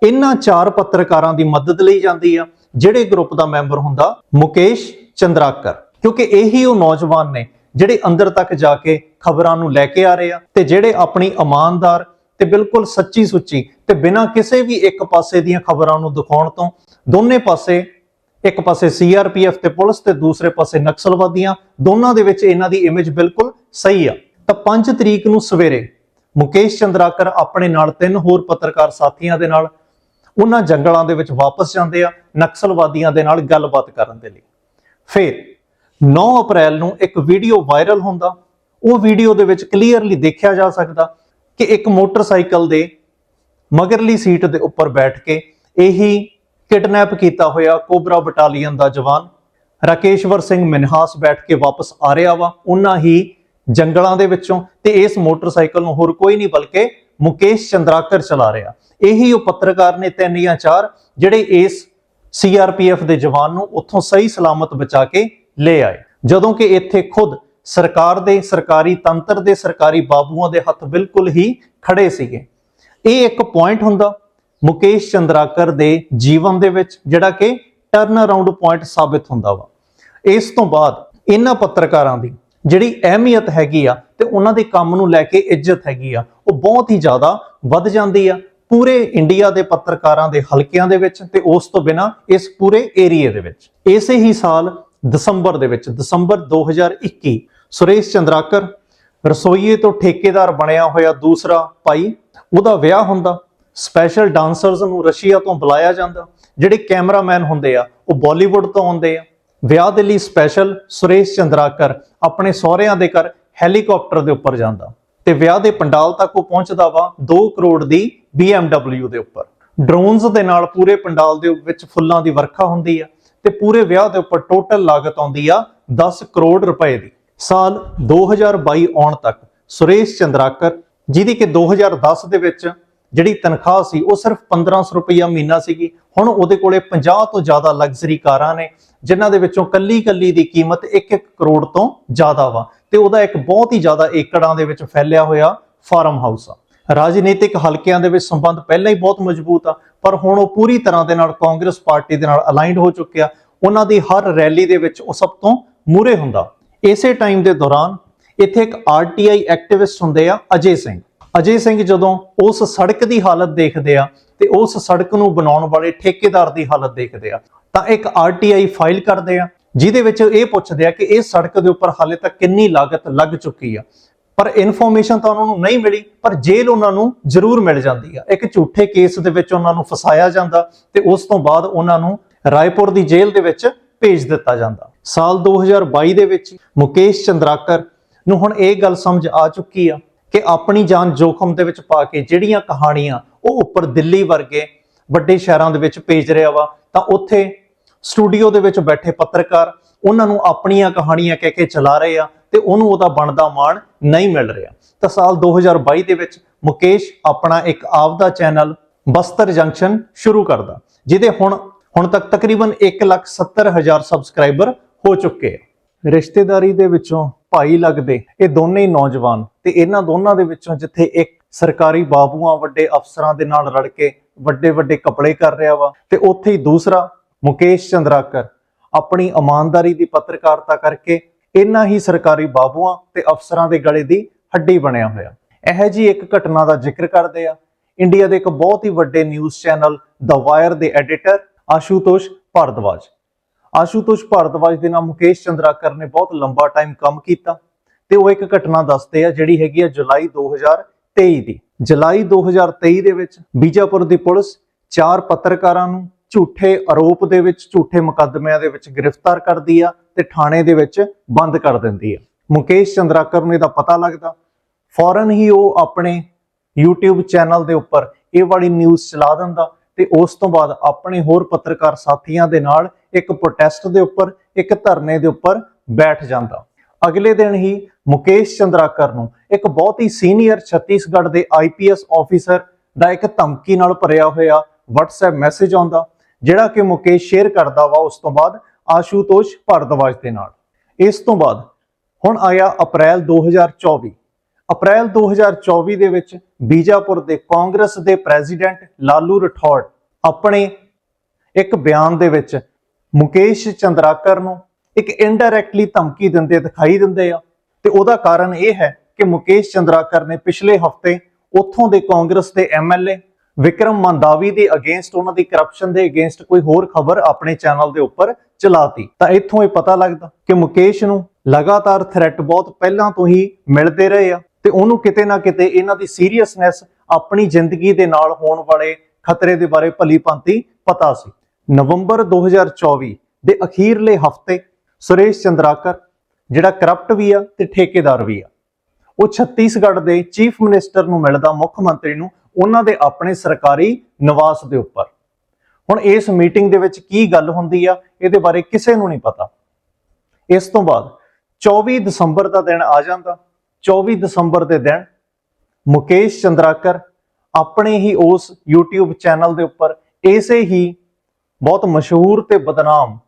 ਇਹਨਾਂ ਚਾਰ ਪੱਤਰਕਾਰਾਂ ਦੀ ਮਦਦ ਲਈ ਜਾਂਦੀ ਆ, ਜਿਹੜੇ ਗਰੁੱਪ ਦਾ ਮੈਂਬਰ ਹੁੰਦਾ ਮੁਕੇਸ਼ ਚੰਦਰਾਕਰ। ਕਿਉਂਕਿ ਇਹੀ ਉਹ ਨੌਜਵਾਨ ਨੇ ਜਿਹੜੇ ਅੰਦਰ ਤੱਕ ਜਾ ਕੇ ਖਬਰਾਂ ਨੂੰ ਲੈ ਕੇ ਆ ਰਹੇ ਆ ਤੇ ਜਿਹੜੇ ਆਪਣੀ ਇਮਾਨਦਾਰ ਤੇ ਬਿਲਕੁਲ ਸੱਚੀ ਸੁੱਚੀ ਤੇ ਬਿਨਾਂ ਕਿਸੇ ਵੀ ਇੱਕ ਪਾਸੇ ਦੀਆਂ ਖਬਰਾਂ ਨੂੰ ਦਿਖਾਉਣ ਤੋਂ ਦੋਨੇ ਪਾਸੇ, ਇੱਕ ਪਾਸੇ ਸੀਆਰਪੀਐਫ ਤੇ ਪੁਲਿਸ ਤੇ ਦੂਸਰੇ ਪਾਸੇ ਨਕਸਲਵਾਦੀਆਂ, ਦੋਨਾਂ ਦੇ ਵਿੱਚ ਇਹਨਾਂ ਦੀ ਇਮੇਜ ਬਿਲਕੁਲ ਸਹੀ ਆ। ਤਾਂ 5 ਤਰੀਕ ਨੂੰ ਸਵੇਰੇ ਮੁਕੇਸ਼ ਚੰਦਰਾਕਰ ਆਪਣੇ ਨਾਲ ਤਿੰਨ ਹੋਰ ਪੱਤਰਕਾਰ ਸਾਥੀਆਂ ਦੇ ਨਾਲ ਉਹਨਾਂ ਜੰਗਲਾਂ ਦੇ ਵਿੱਚ ਵਾਪਸ ਜਾਂਦੇ ਆ ਨਕਸਲਵਾਦੀਆਂ ਦੇ ਨਾਲ ਗੱਲਬਾਤ ਕਰਨ ਦੇ ਲਈ। ਫਿਰ 9 ਅਪ੍ਰੈਲ ਨੂੰ ਇੱਕ ਵੀਡੀਓ ਵਾਇਰਲ ਹੁੰਦਾ। ਉਹ ਵੀਡੀਓ ਦੇ ਵਿੱਚ ਕਲੀਅਰਲੀ ਦੇਖਿਆ ਜਾ ਸਕਦਾ ਕਿ ਇੱਕ ਮੋਟਰਸਾਈਕਲ ਦੇ ਮਗਰਲੀ ਸੀਟ ਦੇ ਉੱਪਰ ਬੈਠ ਕੇ ਇਹੀ ਕਿਡਨੈਪ ਕੀਤਾ ਹੋਇਆ ਕੋਬਰਾ ਬਟਾਲੀਅਨ ਦਾ ਜਵਾਨ ਰਾਕੇਸ਼ਵਰ ਸਿੰਘ ਮਿਨਹਾਸ ਬੈਠ ਕੇ ਵਾਪਸ ਆ ਰਿਹਾ ਵਾ। ਉਹਨਾਂ ਹੀ ਜੰਗਲਾਂ ਦੇ ਵਿੱਚੋਂ ਤੇ ਇਸ ਮੋਟਰਸਾਈਕਲ ਨੂੰ ਹੋਰ ਕੋਈ ਨਹੀਂ ਬਲਕਿ ਮੁਕੇਸ਼ ਚੰਦਰਾਕਰ ਚਲਾ ਰਿਹਾ। ਇਹੀ ਉਹ ਪੱਤਰਕਾਰ ਨੇ ਤਿੰਨ ਜਾਂ ਚਾਰ ਜਿਹੜੇ ਇਸ ਸੀਆਰਪੀਐਫ ਦੇ ਜਵਾਨ ਨੂੰ ਉੱਥੋਂ ਸਹੀ ਸਲਾਮਤ ਬਚਾ ਕੇ ਲੈ ਆਏ। ਜਦੋਂ ਕਿ ਇੱਥੇ ਖੁਦ ਸਰਕਾਰ ਦੇ, ਸਰਕਾਰੀ ਤੰਤਰ ਦੇ, ਸਰਕਾਰੀ ਬਾਬੂਆਂ ਦੇ ਹੱਥ ਬਿਲਕੁਲ ਹੀ ਖੜੇ ਸੀਗੇ। ਇਹ ਇੱਕ ਪੁਆਇੰਟ ਹੁੰਦਾ ਮੁਕੇਸ਼ ਚੰਦਰਾਕਰ ਦੇ ਜੀਵਨ ਦੇ ਵਿੱਚ, ਜਿਹੜਾ ਕਿ ਟਰਨ ਅਰਾਊਂਡ ਪੁਆਇੰਟ ਸਾਬਿਤ ਹੁੰਦਾ ਵਾ। ਇਸ ਤੋਂ ਬਾਅਦ ਇਹਨਾਂ ਪੱਤਰਕਾਰਾਂ ਦੀ ਜਿਹੜੀ ਅਹਿਮੀਅਤ ਹੈਗੀ ਆ ਤੇ ਉਹਨਾਂ ਦੇ ਕੰਮ ਨੂੰ ਲੈ ਕੇ ਇੱਜ਼ਤ ਹੈਗੀ ਆ, ਉਹ ਬਹੁਤ ਹੀ ਜ਼ਿਆਦਾ ਵੱਧ ਜਾਂਦੀ ਆ ਪੂਰੇ ਇੰਡੀਆ ਦੇ ਪੱਤਰਕਾਰਾਂ ਦੇ ਹਲਕਿਆਂ ਦੇ ਵਿੱਚ ਤੇ ਉਸ ਤੋਂ ਬਿਨਾ ਇਸ ਪੂਰੇ ਏਰੀਏ ਦੇ ਵਿੱਚ। ਇਸੇ ਹੀ ਸਾਲ ਦਸੰਬਰ ਦੇ ਵਿੱਚ, ਦਸੰਬਰ 2021 ਸੁਰੇਸ਼ ਚੰਦਰਾਕਰ ਰਸੋਈਏ ਤੋਂ ਠੇਕੇਦਾਰ ਬਣਿਆ ਹੋਇਆ ਦੂਸਰਾ ਭਾਈ, ਉਹਦਾ ਵਿਆਹ ਹੁੰਦਾ। ਸਪੈਸ਼ਲ ਡਾਂਸਰਸ ਨੂੰ ਰਸ਼ੀਆ ਤੋਂ ਬੁਲਾਇਆ ਜਾਂਦਾ। ਜਿਹੜੇ ਕੈਮਰਾਮੈਨ ਹੁੰਦੇ ਆ, ਉਹ ਬਾਲੀਵੁੱਡ ਤੋਂ ਆਉਂਦੇ ਆ। ਵਿਆਹ ਦੇ ਲਈ ਸਪੈਸ਼ਲ ਸੁਰੇਸ਼ ਚੰਦਰਾਕਰ ਆਪਣੇ ਸਹੁਰਿਆਂ ਦੇ ਘਰ ਹੈਲੀਕਾਪਟਰ ਦੇ ਉੱਪਰ ਜਾਂਦਾ। ਤੇ ਵਿਆਹ ਦੇ ਪੰਡਾਲ ਤੱਕ ਉਹ ਪਹੁੰਚਦਾ ਵਾ 2 ਕਰੋੜ ਦੀ BMW ਦੇ ਉੱਪਰ। ਡਰੋਨਸ ਦੇ ਨਾਲ ਪੂਰੇ ਪੰਡਾਲ ਦੇ ਵਿੱਚ ਫੁੱਲਾਂ ਦੀ ਵਰਖਾ ਹੁੰਦੀ ਆ। ਤੇ ਪੂਰੇ ਵਿਆਹ ਦੇ ਉੱਪਰ ਟੋਟਲ ਲਾਗਤ ਆਉਂਦੀ ਆ 10 ਕਰੋੜ ਰੁਪਏ ਦੀ। ਸਾਲ 2022 ਆਉਣ ਤੱਕ ਸੁਰੇਸ਼ ਚੰਦਰਾਕਰ, ਜਿਹਦੀ ਕਿ 2010 ਦੇ ਵਿੱਚ ਜਿਹੜੀ ਤਨਖਾਹ ਸੀ, ਉਹ ਸਿਰਫ 1500 ਰੁਪਈਆ ਮਹੀਨਾ ਸੀਗੀ। ਹੁਣ ਉਹਦੇ ਕੋਲੇ 50 ਤੋਂ ਜ਼ਿਆਦਾ ਲਗਜ਼ਰੀ ਕਾਰਾਂ ਨੇ, ਜਿਨ੍ਹਾਂ ਦੇ ਵਿੱਚੋਂ ਕੱਲੀ ਕੱਲੀ ਦੀ ਕੀਮਤ 1-1 ਕਰੋੜ ਤੋਂ ਜ਼ਿਆਦਾ ਵਾ। ਤੇ ਉਹਦਾ ਇੱਕ ਬਹੁਤ ਹੀ ਜ਼ਿਆਦਾ ਏਕੜਾਂ ਦੇ ਵਿੱਚ ਫੈਲਿਆ ਹੋਇਆ ਫਾਰਮ ਹਾਊਸ ਆ। ਰਾਜਨੀਤਿਕ ਹਲਕਿਆਂ ਦੇ ਵਿੱਚ ਸੰਬੰਧ ਪਹਿਲਾਂ ਹੀ ਬਹੁਤ ਮਜ਼ਬੂਤ ਆ। ਪਰ ਹੁਣ ਉਹ ਪੂਰੀ ਤਰ੍ਹਾਂ ਦੇ ਨਾਲ ਕਾਂਗਰਸ ਪਾਰਟੀ ਦੇ ਨਾਲ ਅਲਾਈਨਡ ਹੋ ਚੁੱਕਿਆ। ਉਹਨਾਂ ਦੀ ਹਰ ਰੈਲੀ ਦੇ ਵਿੱਚ ਉਹ ਸਭ ਤੋਂ ਮੂਰੇ ਹੁੰਦਾ। ਇਸੇ ਟਾਈਮ ਦੇ ਦੌਰਾਨ ਇੱਥੇ ਇੱਕ ਆਰਟੀਆਈ ਐਕਟਿਵਿਸਟ ਹੁੰਦੇ ਆ, ਅਜੇ ਸਿੰਘ। ਅਜੇ ਸਿੰਘ ਜਦੋਂ ਉਸ ਸੜਕ ਦੀ ਹਾਲਤ ਦੇਖਦੇ ਆ ਤੇ ਉਸ ਸੜਕ ਨੂੰ ਬਣਾਉਣ ਵਾਲੇ ਠੇਕੇਦਾਰ ਦੀ ਹਾਲਤ ਦੇਖਦੇ ਆ, ਤਾਂ ਇੱਕ ਆਰਟੀਆਈ ਫਾਈਲ ਕਰਦੇ ਆ, ਜਿਹਦੇ ਵਿੱਚ ਇਹ ਪੁੱਛਦੇ ਆ ਕਿ ਇਹ ਸੜਕ ਦੇ ਉੱਪਰ ਹਾਲੇ ਤੱਕ ਕਿੰਨੀ ਲਾਗਤ ਲੱਗ ਚੁੱਕੀ ਆ। ਪਰ ਇਨਫੋਰਮੇਸ਼ਨ ਤਾਂ ਉਹਨਾਂ ਨੂੰ ਨਹੀਂ ਮਿਲੀ, ਪਰ ਜੇਲ੍ਹ ਉਹਨਾਂ ਨੂੰ ਜ਼ਰੂਰ ਮਿਲ ਜਾਂਦੀ ਆ। ਇੱਕ ਝੂਠੇ ਕੇਸ ਦੇ ਵਿੱਚ ਉਹਨਾਂ ਨੂੰ ਫਸਾਇਆ ਜਾਂਦਾ ਤੇ ਉਸ ਤੋਂ ਬਾਅਦ ਉਹਨਾਂ ਨੂੰ ਰਾਏਪੁਰ ਦੀ ਜੇਲ੍ਹ ਦੇ ਵਿੱਚ ਭੇਜ ਦਿੱਤਾ ਜਾਂਦਾ। ਸਾਲ 2022 ਦੇ ਵਿੱਚ ਮੁਕੇਸ਼ ਚੰਦਰਾਕਰ ਨੂੰ ਹੁਣ ਇਹ ਗੱਲ ਸਮਝ ਆ ਚੁੱਕੀ ਆ ਕਿ ਆਪਣੀ ਜਾਨ ਜੋਖਮ ਦੇ ਵਿੱਚ ਪਾ ਕੇ ਜਿਹੜੀਆਂ ਕਹਾਣੀਆਂ ਉਹ ਉੱਪਰ ਦਿੱਲੀ ਵਰਗੇ ਵੱਡੇ ਸ਼ਹਿਰਾਂ ਦੇ ਵਿੱਚ ਭੇਜ ਰਿਹਾ ਵਾ, ਤਾਂ ਉੱਥੇ ਸਟੂਡੀਓ ਦੇ ਵਿੱਚ ਬੈਠੇ ਪੱਤਰਕਾਰ ਉਹਨਾਂ ਨੂੰ ਆਪਣੀਆਂ ਕਹਾਣੀਆਂ ਕਹਿ ਕੇ ਚਲਾ ਰਹੇ ਆ। ਤੇ ਉਹਨੂੰ ਉਹਦਾ ਬਣਦਾ ਮਾਣ ਨਹੀਂ ਮਿਲ ਰਿਹਾ। ਤਾਂ ਸਾਲ 2022 ਦੇ ਵਿੱਚ ਮੁਕੇਸ਼ ਆਪਣਾ ਇੱਕ ਆਪਦਾ ਚੈਨਲ ਬਸਤਰ ਜੰਕਸ਼ਨ ਸ਼ੁਰੂ ਕਰਦਾ, ਜਿਹਦੇ ਹੁਣ ਹੁਣ ਤੱਕ ਤਕਰੀਬਨ 170000 ਸਬਸਕ੍ਰਾਈਬਰ ਹੋ ਚੁੱਕੇ ਆ। ਰਿਸ਼ਤੇਦਾਰੀ ਦੇ ਵਿੱਚੋਂ ਭਾਈ ਲੱਗਦੇ, ਇਹ ਦੋਨੇ ਹੀ ਨੌਜਵਾਨ ਤੇ ਇਹਨਾਂ ਦੋਨਾਂ ਦੇ ਵਿੱਚੋਂ ਜਿੱਥੇ ਇੱਕ ਸਰਕਾਰੀ ਬਾਬੂਆਂ ਵੱਡੇ ਅਫਸਰਾਂ ਦੇ ਨਾਲ ਰਲ ਕੇ ਵੱਡੇ ਵੱਡੇ ਕਪੜੇ ਕਰ ਰਿਹਾ ਵਾ, ਤੇ ਉੱਥੇ ਹੀ ਦੂਸਰਾ ਮੁਕੇਸ਼ ਚੰਦਰਾਕਰ, ਆਪਣੀ ਇਮਾਨਦਾਰੀ ਦੀ ਪੱਤਰਕਾਰਤਾ ਕਰਕੇ ਇਹਨਾਂ ਹੀ ਸਰਕਾਰੀ ਬਾਬੂਆਂ ਤੇ ਅਫਸਰਾਂ ਦੇ ਗਲੇ ਦੀ ਹੱਡੀ ਬਣਿਆ ਹੋਇਆ। ਇਹ ਜੀ ਇੱਕ ਘਟਨਾ ਦਾ ਜ਼ਿਕਰ ਕਰਦੇ ਆ। ਇੰਡੀਆ ਦੇ ਇੱਕ ਬਹੁਤ ਹੀ ਵੱਡੇ ਨਿਊਜ਼ ਚੈਨਲ ਦ ਵਾਇਰ ਦੇ ਐਡੀਟਰ ਆਸ਼ੂਤੋਸ਼ ਭਾਰਦਵਾਜ। ਆਸ਼ੂਤੋਸ਼ ਭਾਰਦਵਾਜ ਦੇ ਨਾਲ ਮੁਕੇਸ਼ ਚੰਦਰਾਕਰ ਨੇ ਬਹੁਤ ਲੰਬਾ ਟਾਈਮ ਕੰਮ ਕੀਤਾ ਤੇ ਉਹ ਇੱਕ ਘਟਨਾ ਦੱਸਦੇ ਆ ਜਿਹੜੀ ਹੈਗੀ ਆ ਜੁਲਾਈ 2023 ਦੀ। ਜੁਲਾਈ 2023 ਦੇ ਵਿੱਚ ਬੀਜਾਪੁਰ ਦੀ ਪੁਲਿਸ ਚਾਰ ਪੱਤਰਕਾਰਾਂ ਨੂੰ ਝੂਠੇ ਆਰੋਪ ਦੇ ਵਿੱਚ, ਝੂਠੇ ਮੁਕੱਦਮਿਆਂ ਦੇ ਵਿੱਚ ਗ੍ਰਿਫਤਾਰ ਕਰਦੀ ਆ ਤੇ ਥਾਣੇ ਦੇ ਵਿੱਚ ਬੰਦ ਕਰ ਦਿੰਦੀ ਆ। ਮੁਕੇਸ਼ ਚੰਦਰਾਕਰ ਨੂੰ ਇਹਦਾ ਪਤਾ ਲੱਗਦਾ। ਫੌਰਨ ਹੀ ਉਹ ਆਪਣੇ YouTube ਚੈਨਲ ਦੇ ਉੱਪਰ ਇਹ ਵਾਲੀ ਨਿਊਜ਼ ਚਲਾ ਦਿੰਦਾ ਤੇ ਉਸ ਤੋਂ ਬਾਅਦ ਆਪਣੇ ਹੋਰ ਪੱਤਰਕਾਰ ਸਾਥੀਆਂ ਦੇ ਨਾਲ ਇੱਕ ਪ੍ਰੋਟੈਸਟ ਦੇ ਉੱਪਰ, ਇੱਕ ਧਰਨੇ ਦੇ ਉੱਪਰ ਬੈਠ ਜਾਂਦਾ। ਅਗਲੇ ਦਿਨ ਹੀ ਮੁਕੇਸ਼ ਚੰਦਰਾਕਰ ਨੂੰ ਇੱਕ ਬਹੁਤ ਹੀ ਸੀਨੀਅਰ ਛੱਤੀਸਗੜ੍ਹ ਦੇ ਆਈਪੀਐਸ ਆਫੀਸਰ ਦਾ ਇੱਕ ਧਮਕੀ ਨਾਲ ਭਰਿਆ ਹੋਇਆ WhatsApp ਮੈਸੇਜ ਆਉਂਦਾ। ਜਿਹੜਾ ਕਿ ਮੁਕੇਸ਼ ਸ਼ੇਅਰ ਕਰਦਾ ਵਾ ਉਸ ਤੋਂ ਬਾਅਦ ਆਸ਼ੂਤੋਸ਼ ਭਾਰਦਵਾਜ ਦੇ ਨਾਲ। ਇਸ ਤੋਂ ਬਾਅਦ ਹੁਣ ਆਇਆ ਅਪ੍ਰੈਲ 2024 ਅਪ੍ਰੈਲ 2024 ਦੇ ਵਿੱਚ ਬੀਜਾਪੁਰ ਦੇ ਕਾਂਗਰਸ ਦੇ ਪ੍ਰੈਜ਼ੀਡੈਂਟ ਲਾਲੂ ਰਠੌੜ ਆਪਣੇ ਇੱਕ ਬਿਆਨ ਦੇ ਵਿੱਚ ਮੁਕੇਸ਼ ਚੰਦਰਾਕਰ ਨੂੰ ਇੱਕ ਇਨਡਾਇਰੈਕਟਲੀ ਧਮਕੀ ਦਿੰਦੇ, ਦਿਖਾਈ ਦਿੰਦੇ ਆ। ਤੇ ਉਹਦਾ ਕਾਰਨ ਇਹ ਹੈ ਕਿ ਮੁਕੇਸ਼ ਚੰਦਰਾਕਰ ਨੇ ਪਿਛਲੇ ਹਫ਼ਤੇ ਉੱਥੋਂ ਦੇ ਕਾਂਗਰਸ ਦੇ ਐਮਐਲਏ ਵਿਕਰਮ ਮੰਦਾਵੀ ਦੇ ਅਗੇਂਸਟ ਉਹਨਾਂ ਦੀ ਕਰਪਸ਼ਨ ਦੇ ਅਗੇਂਸਟ ਕੋਈ ਹੋਰ ਖਬਰ ਆਪਣੇ ਚੈਨਲ ਦੇ ਉੱਪਰ ਚਲਾਤੀ। ਤਾਂ ਇੱਥੋਂ ਇਹ ਪਤਾ ਲੱਗਦਾ ਕਿ ਮੁਕੇਸ਼ ਨੂੰ ਲਗਾਤਾਰ ਥ੍ਰੈਟ ਬਹੁਤ ਪਹਿਲਾਂ ਤੋਂ ਹੀ ਮਿਲਦੇ ਰਹੇ ਆ ਤੇ ਉਹਨੂੰ ਕਿਤੇ ਨਾ ਕਿਤੇ ਇਹਨਾਂ ਦੀ ਸੀਰੀਅਸਨੈਸ ਆਪਣੀ ਜ਼ਿੰਦਗੀ ਦੇ ਨਾਲ ਹੋਣ ਵਾਲੇ ਖਤਰੇ ਦੇ ਬਾਰੇ ਭਲੀ ਭਾਂਤੀ ਪਤਾ ਸੀ। ਨਵੰਬਰ 2024 ਦੇ ਅਖੀਰਲੇ ਹਫ਼ਤੇ ਸੁਰੇਸ਼ ਚੰਦਰਾਕਰ, ਜਿਹੜਾ ਕਰਪਟ ਵੀ ਆ ਤੇ ਠੇਕੇਦਾਰ ਵੀ ਆ, ਉਹ ਛੱਤੀਸਗੜ੍ਹ ਦੇ ਚੀਫ ਮਿਨਿਸਟਰ ਨੂੰ ਮਿਲਦਾ ਮੁੱਖ ਮੰਤਰੀ ਨੂੰ ਉਹਨਾਂ ਦੇ ਆਪਣੇ ਸਰਕਾਰੀ ਨਿਵਾਸ ਦੇ ਉੱਪਰ। ਹੁਣ ਇਸ ਮੀਟਿੰਗ ਦੇ ਵਿੱਚ ਕੀ ਗੱਲ ਹੁੰਦੀ ਆ, ਇਹਦੇ ਬਾਰੇ ਕਿਸੇ ਨੂੰ ਨਹੀਂ ਪਤਾ। ਇਸ ਤੋਂ ਬਾਅਦ 24 ਦਸੰਬਰ ਦਾ ਦਿਨ ਆ ਜਾਂਦਾ। 24 ਦਸੰਬਰ ਦੇ ਦਿਨ ਮੁਕੇਸ਼ ਚੰਦਰਾਕਰ ਆਪਣੇ ਹੀ ਉਸ YouTube ਚੈਨਲ ਦੇ ਉੱਪਰ ਇਸੇ ਹੀ ਬਹੁਤ ਮਸ਼ਹੂਰ ਤੇ ਬਦਨਾਮ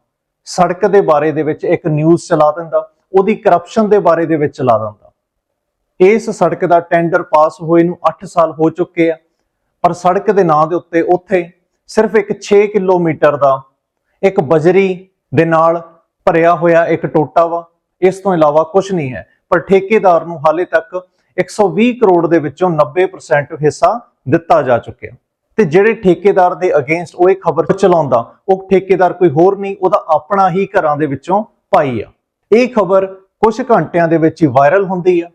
ਸੜਕ ਦੇ ਬਾਰੇ ਦੇ ਵਿੱਚ ਇੱਕ ਨਿਊਜ਼ ਚਲਾ ਦਿੰਦਾ। ਉਹਦੀ ਕਰਪਸ਼ਨ ਦੇ ਬਾਰੇ ਦੇ ਵਿੱਚ ਚਲਾ ਦਿੰਦਾ। ਇਸ ਸੜਕ ਦਾ ਟੈਂਡਰ ਪਾਸ ਹੋਏ ਨੂੰ 8 ਸਾਲ ਹੋ ਚੁੱਕੇ ਆ। ਪਰ ਸੜਕ ਦੇ ਨਾਂ ਦੇ ਉੱਤੇ ਉੱਥੇ ਸਿਰਫ ਇੱਕ 6 ਕਿਲੋਮੀਟਰ ਦਾ ਇੱਕ ਬਜਰੀ ਦੇ ਨਾਲ ਭਰਿਆ ਹੋਇਆ ਇੱਕ ਟੋਟਾ ਵਾ। ਇਸ ਤੋਂ ਇਲਾਵਾ ਕੁਝ ਨਹੀਂ ਹੈ। ਪਰ ਠੇਕੇਦਾਰ ਨੂੰ ਹਾਲੇ ਤੱਕ 120 ਕਰੋੜ ਦੇ ਵਿੱਚੋਂ 90% ਹਿੱਸਾ ਦਿੱਤਾ ਜਾ ਚੁੱਕਿਆ। ਤੇ ਜਿਹੜੇ ਠੇਕੇਦਾਰ ਦੇ ਅਗੇਂਸਟ ਉਹ ਇਹ ਖਬਰ ਚਲਾਉਂਦਾ, ਉਹ ਠੇਕੇਦਾਰ ਕੋਈ ਹੋਰ ਨਹੀਂ, ਉਹਦਾ ਆਪਣਾ ਹੀ ਘਰਾਂ ਦੇ ਵਿੱਚੋਂ ਭਾਈ ਆ। ਇਹ ਖਬਰ ਕੁਝ ਘੰਟਿਆਂ ਦੇ ਵਿੱਚ ਹੀ ਵਾਇਰਲ ਹੁੰਦੀ ਆ।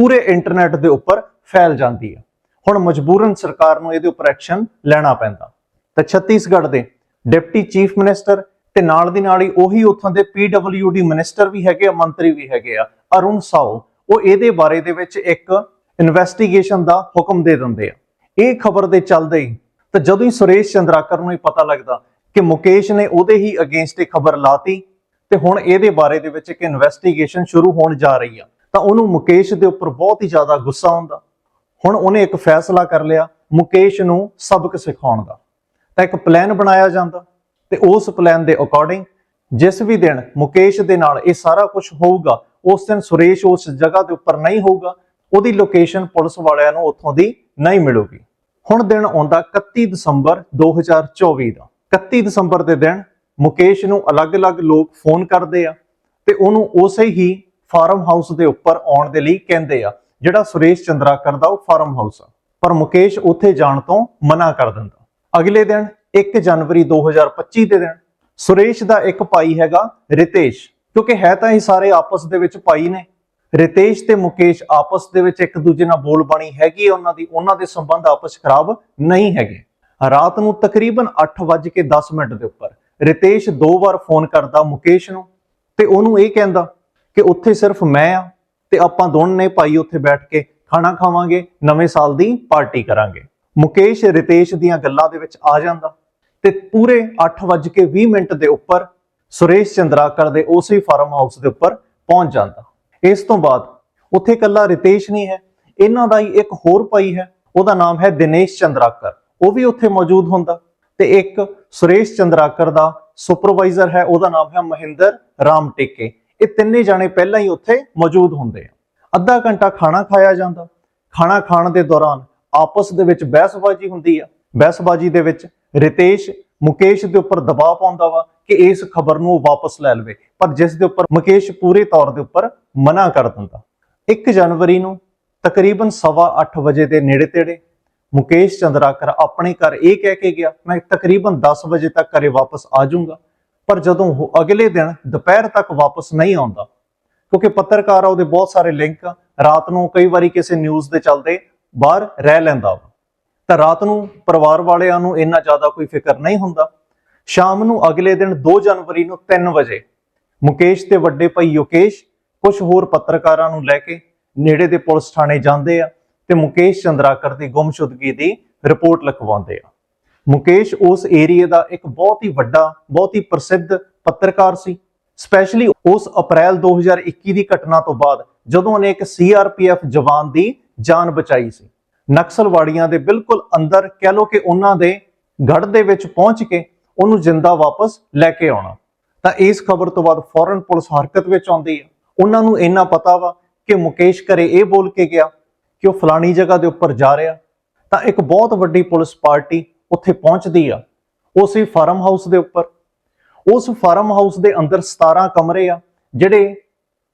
ਪੂਰੇ ਇੰਟਰਨੈਟ ਦੇ ਉੱਪਰ ਫੈਲ ਜਾਂਦੀ ਆ ਹੁਣ ਮਜਬੂਰਨ ਸਰਕਾਰ ਨੂੰ ਇਹਦੇ ਉੱਪਰ ਐਕਸ਼ਨ ਲੈਣਾ ਪੈਂਦਾ। ਤਾਂ ਛੱਤੀਸਗੜ੍ਹ ਦੇ ਡਿਪਟੀ ਚੀਫ ਮਿਨਿਸਟਰ ਤੇ ਨਾਲ ਦੀ ਨਾਲ ਹੀ ਉਹੀ ਉੱਥੋਂ ਦੇ ਪੀਡਬਲਯੂਡੀ ਮਿਨਿਸਟਰ ਵੀ ਹੈਗੇ ਆ, ਮੰਤਰੀ ਵੀ ਹੈਗੇ ਆ, ਅਰੁਣ ਸਾਉ ਉਹ ਇਹਦੇ ਬਾਰੇ ਦੇ ਵਿੱਚ ਇੱਕ ਇਨਵੈਸਟੀਗੇਸ਼ਨ ਦਾ ਹੁਕਮ ਦੇ ਦਿੰਦੇ ਆ। ਇਹ ਖਬਰ ਦੇ ਚੱਲਦੇ ਹੀ ਤਾਂ ਜਦੋਂ ਹੀ ਸੁਰੇਸ਼ ਚੰਦਰਾਕਰ ਨੂੰ ਇਹ ਪਤਾ ਲੱਗਦਾ ਕਿ ਮੁਕੇਸ਼ ਨੇ ਉਹਦੇ ਹੀ ਅਗੇਂਸਟ ਇਹ ਖਬਰ ਲਾਤੀ ਤੇ ਹੁਣ ਇਹਦੇ ਬਾਰੇ ਦੇ ਵਿੱਚ ਇੱਕ ਇਨਵੈਸਟੀਗੇਸ਼ਨ ਸ਼ੁਰੂ ਹੋਣ ਜਾ ਰਹੀ ਆ। ਤਾਂ ਉਹਨੂੰ ਮੁਕੇਸ਼ ਦੇ ਉੱਪਰ ਬਹੁਤ ਹੀ ਜ਼ਿਆਦਾ ਗੁੱਸਾ ਆਉਂਦਾ। ਹੁਣ ਉਹਨੇ ਇੱਕ ਫੈਸਲਾ ਕਰ ਲਿਆ ਮੁਕੇਸ਼ ਨੂੰ ਸਬਕ ਸਿਖਾਉਣ ਦਾ। ਤਾਂ ਇੱਕ ਪਲਾਨ ਬਣਾਇਆ ਜਾਂਦਾ ਤੇ ਉਸ ਪਲਾਨ ਦੇ ਅਕੋਰਡਿੰਗ ਜਿਸ ਵੀ ਦਿਨ ਮੁਕੇਸ਼ ਦੇ ਨਾਲ ਇਹ ਸਾਰਾ ਕੁਝ ਹੋਊਗਾ, ਉਸ ਦਿਨ ਸੁਰੇਸ਼ ਉਸ ਜਗ੍ਹਾ ਦੇ ਉੱਪਰ ਨਹੀਂ ਹੋਊਗਾ, ਉਹਦੀ ਲੋਕੇਸ਼ਨ ਪੁਲਿਸ ਵਾਲਿਆਂ ਨੂੰ ਉੱਥੋਂ ਦੀ ਨਹੀਂ ਮਿਲੂਗੀ। ਹੁਣ ਦਿਨ ਆਉਂਦਾ 31 ਦਸੰਬਰ 2024 ਦਾ। 31 ਦਸੰਬਰ ਦੇ ਦਿਨ ਮੁਕੇਸ਼ ਨੂੰ ਅਲੱਗ-ਅਲੱਗ ਲੋਕ ਫੋਨ ਕਰਦੇ ਆ ਤੇ ਉਹਨੂੰ ਉਸੇ ਹੀ ਫਾਰਮ ਹਾਊਸ ਦੇ ਉੱਪਰ ਆਉਣ ਦੇ ਲਈ ਕਹਿੰਦੇ ਆ। ਜਿਹੜਾ ਸੁਰੇਸ਼ ਚੰਦਰਾਕਰ ਦਾ ਉਹ ਫਾਰਮ ਹਾਊਸ ਆ। ਪਰ ਮੁਕੇਸ਼ ਉੱਥੇ ਜਾਣ ਤੋਂ ਮਨਾ ਕਰ ਦਿੰਦਾ। ਅਗਲੇ ਦਿਨ 1 ਜਨਵਰੀ 2025 ਦੇ ਦਿਨ ਸੁਰੇਸ਼ ਦਾ ਇੱਕ ਭਾਈ ਹੈਗਾ ਰਿਤੇਸ਼। ਕਿਉਂਕਿ ਹੈ ਤਾਂ ਇਹ ਸਾਰੇ ਆਪਸ ਦੇ ਵਿੱਚ ਭਾਈ ਨੇ। ਰਿਤੇਸ਼ ਤੇ ਮੁਕੇਸ਼ ਆਪਸ ਦੇ ਵਿੱਚ ਇੱਕ ਦੂਜੇ ਨਾਲ ਬੋਲਬਾਣੀ ਹੈਗੀ ਉਹਨਾਂ ਦੀ। ਉਹਨਾਂ ਦੇ ਸੰਬੰਧ ਆਪਸ ਖਰਾਬ ਨਹੀਂ ਹੈਗੇ। ਰਾਤ ਨੂੰ ਤਕਰੀਬਨ 8:10 ਮਿੰਟ ਦੇ ਉੱਪਰ ਰਿਤੇਸ਼ ਦੋ ਵਾਰ ਫੋਨ ਕਰਦਾ ਮੁਕੇਸ਼ ਨੂੰ ਤੇ ਉਹਨੂੰ ਇਹ ਕਹਿੰਦਾ ਕਿ ਉੱਥੇ ਸਿਰਫ ਮੈਂ ਆ ਤੇ ਆਪਾਂ ਦੋਨੇ ਭਾਈ ਉੱਥੇ ਬੈਠ ਕੇ ਖਾਣਾ ਖਾਵਾਂਗੇ, ਨਵੇਂ ਸਾਲ ਦੀ ਪਾਰਟੀ ਕਰਾਂਗੇ। ਮੁਕੇਸ਼, ਰਿਤੇਸ਼ ਦੀਆਂ ਗੱਲਾਂ ਦੇ ਵਿੱਚ ਆ ਜਾਂਦਾ। ਤੇ ਪੂਰੇ 8:20 ਮਿੰਟ ਦੇ ਉੱਪਰ ਸੁਰੇਸ਼ ਚੰਦਰਾਕਰ ਦੇ ਉਸੇ ਫਾਰਮ ਹਾਊਸ ਦੇ ਉੱਪਰ ਪਹੁੰਚ ਜਾਂਦਾ। ਇਸ ਤੋਂ ਬਾਅਦ ਉੱਥੇ ਇਕੱਲਾ ਰਿਤੇਸ਼ ਨਹੀਂ ਹੈ, ਇਹਨਾਂ ਦਾ ਹੀ ਇੱਕ ਹੋਰ ਭਾਈ ਹੈ, ਉਹਦਾ ਨਾਮ ਹੈ ਦਿਨੇਸ਼ ਚੰਦਰਾਕਰ। ਉਹ ਵੀ ਉੱਥੇ ਮੌਜੂਦ ਹੁੰਦਾ। ਤੇ ਇੱਕ ਸੁਰੇਸ਼ ਚੰਦਰਾਕਰ ਦਾ ਸੁਪਰਵਾਈਜ਼ਰ ਹੈ, ਉਹਦਾ ਨਾਮ ਹੈ ਮਹਿੰਦਰ ਰਾਮ ਟੇਕੇ ਇਹ ਤਿੰਨੇ ਜਾਣੇ ਪਹਿਲਾਂ ਹੀ ਉੱਥੇ ਮੌਜੂਦ ਹੁੰਦੇ ਆ। ਅੱਧਾ ਘੰਟਾ ਖਾਣਾ ਖਾਇਆ ਜਾਂਦਾ। ਖਾਣਾ ਖਾਣ ਦੇ ਦੌਰਾਨ ਆਪਸ ਦੇ ਵਿੱਚ ਬਹਿਸਬਾਜ਼ੀ ਹੁੰਦੀ ਆ। ਬਹਿਸਬਾਜ਼ੀ ਦੇ ਵਿੱਚ ਰਿਤੇਸ਼, ਮੁਕੇਸ਼ ਦੇ ਉੱਪਰ ਦਬਾਅ ਪਾਉਂਦਾ ਵਾ ਕਿ ਇਸ ਖਬਰ ਨੂੰ ਉਹ ਵਾਪਸ ਲੈ ਲਵੇ। ਪਰ ਜਿਸ ਦੇ ਉੱਪਰ ਮੁਕੇਸ਼ ਪੂਰੇ ਤੌਰ ਦੇ ਉੱਪਰ ਮਨਾ ਕਰ ਦਿੰਦਾ। 1 ਜਨਵਰੀ ਨੂੰ ਤਕਰੀਬਨ 8:30 ਵਜੇ ਦੇ ਨੇੜੇ ਤੇੜੇ ਮੁਕੇਸ਼ ਚੰਦਰਾਕਰ ਆਪਣੇ ਘਰ ਇਹ ਕਹਿ ਕੇ ਗਿਆ, ਮੈਂ ਤਕਰੀਬਨ 10 ਵਜੇ ਤੱਕ ਘਰੇ ਵਾਪਸ ਆ ਜਾਊਂਗਾ। ਪਰ ਜਦੋਂ ਉਹ ਅਗਲੇ ਦਿਨ ਦੁਪਹਿਰ ਤੱਕ ਵਾਪਸ ਨਹੀਂ ਆਉਂਦਾ ਕਿਉਂਕਿ ਪੱਤਰਕਾਰ ਆ ਉਹਦੇ ਬਹੁਤ ਸਾਰੇ ਲਿੰਕ ਆ, ਰਾਤ ਨੂੰ ਕਈ ਵਾਰੀ ਕਿਸੇ ਨਿਊਜ਼ ਦੇ ਚੱਲਦੇ ਬਾਹਰ ਰਹਿ ਲੈਂਦਾ ਵਾ। ਤਾਂ ਰਾਤ ਨੂੰ ਪਰਿਵਾਰ ਵਾਲਿਆਂ ਨੂੰ ਇੰਨਾ ਜ਼ਿਆਦਾ ਕੋਈ ਫਿਕਰ ਨਹੀਂ ਹੁੰਦਾ। ਸ਼ਾਮ ਨੂੰ ਅਗਲੇ ਦਿਨ 2 ਜਨਵਰੀ ਨੂੰ 3 ਵਜੇ ਮੁਕੇਸ਼ ਤੇ ਵੱਡੇ ਭਾਈ ਯੋਕੇਸ਼ ਕੁਝ ਹੋਰ ਪੱਤਰਕਾਰਾਂ ਨੂੰ ਲੈ ਕੇ ਨੇੜੇ ਦੇ ਪੁਲਿਸ ਥਾਣੇ ਜਾਂਦੇ ਆ ਤੇ ਮੁਕੇਸ਼ ਚੰਦਰਾਕਰ ਦੀ ਗੁੰਮਸ਼ੁਦਗੀ ਦੀ ਰਿਪੋਰਟ ਲਿਖਵਾਉਂਦੇ ਆ। ਮੁਕੇਸ਼ ਉਸ ਏਰੀਏ ਦਾ ਇੱਕ ਬਹੁਤ ਹੀ ਵੱਡਾ, ਬਹੁਤ ਹੀ ਪ੍ਰਸਿੱਧ ਪੱਤਰਕਾਰ ਸੀ। ਸਪੈਸ਼ਲੀ ਉਸ ਅਪ੍ਰੈਲ 2021 ਦੀ ਘਟਨਾ ਤੋਂ ਬਾਅਦ ਜਦੋਂ ਉਹਨੇ ਇੱਕ ਸੀਆਰਪੀਐਫ ਜਵਾਨ ਦੀ ਜਾਨ ਬਚਾਈ ਸੀ। ਨਕਸਲਵਾੜੀਆਂ ਦੇ ਬਿਲਕੁਲ ਅੰਦਰ ਕਹਿ ਲੋ ਕਿ ਉਹਨਾਂ ਦੇ ਗੜ ਦੇ ਵਿੱਚ ਪਹੁੰਚ ਕੇ ਉਹਨੂੰ ਜਿੰਦਾ ਵਾਪਸ ਲੈ ਕੇ ਆਉਣਾ। ਤਾਂ ਇਸ ਖਬਰ ਤੋਂ ਬਾਅਦ ਫੌਰਨ ਪੁਲਿਸ ਹਰਕਤ ਵਿੱਚ ਆਉਂਦੀ ਹੈ। ਉਹਨਾਂ ਨੂੰ ਇੰਨਾ ਪਤਾ ਵਾ ਕਿ ਮੁਕੇਸ਼ ਘਰੇ ਇਹ ਬੋਲ ਕੇ ਗਿਆ ਕਿ ਉਹ ਫਲਾਣੀ ਜਗ੍ਹਾ ਦੇ ਉੱਪਰ ਜਾ ਰਿਹਾ। ਤਾਂ ਇੱਕ ਬਹੁਤ ਵੱਡੀ ਪੁਲਿਸ ਪਾਰਟੀ ਉੱਥੇ ਪਹੁੰਚਦੀ ਆ। ਉਸੇ ਫਾਰਮ ਹਾਊਸ ਦੇ ਉੱਪਰ। ਉਸ ਫਾਰਮ ਹਾਊਸ ਦੇ ਅੰਦਰ 17 ਕਮਰੇ ਆ, ਜਿਹੜੇ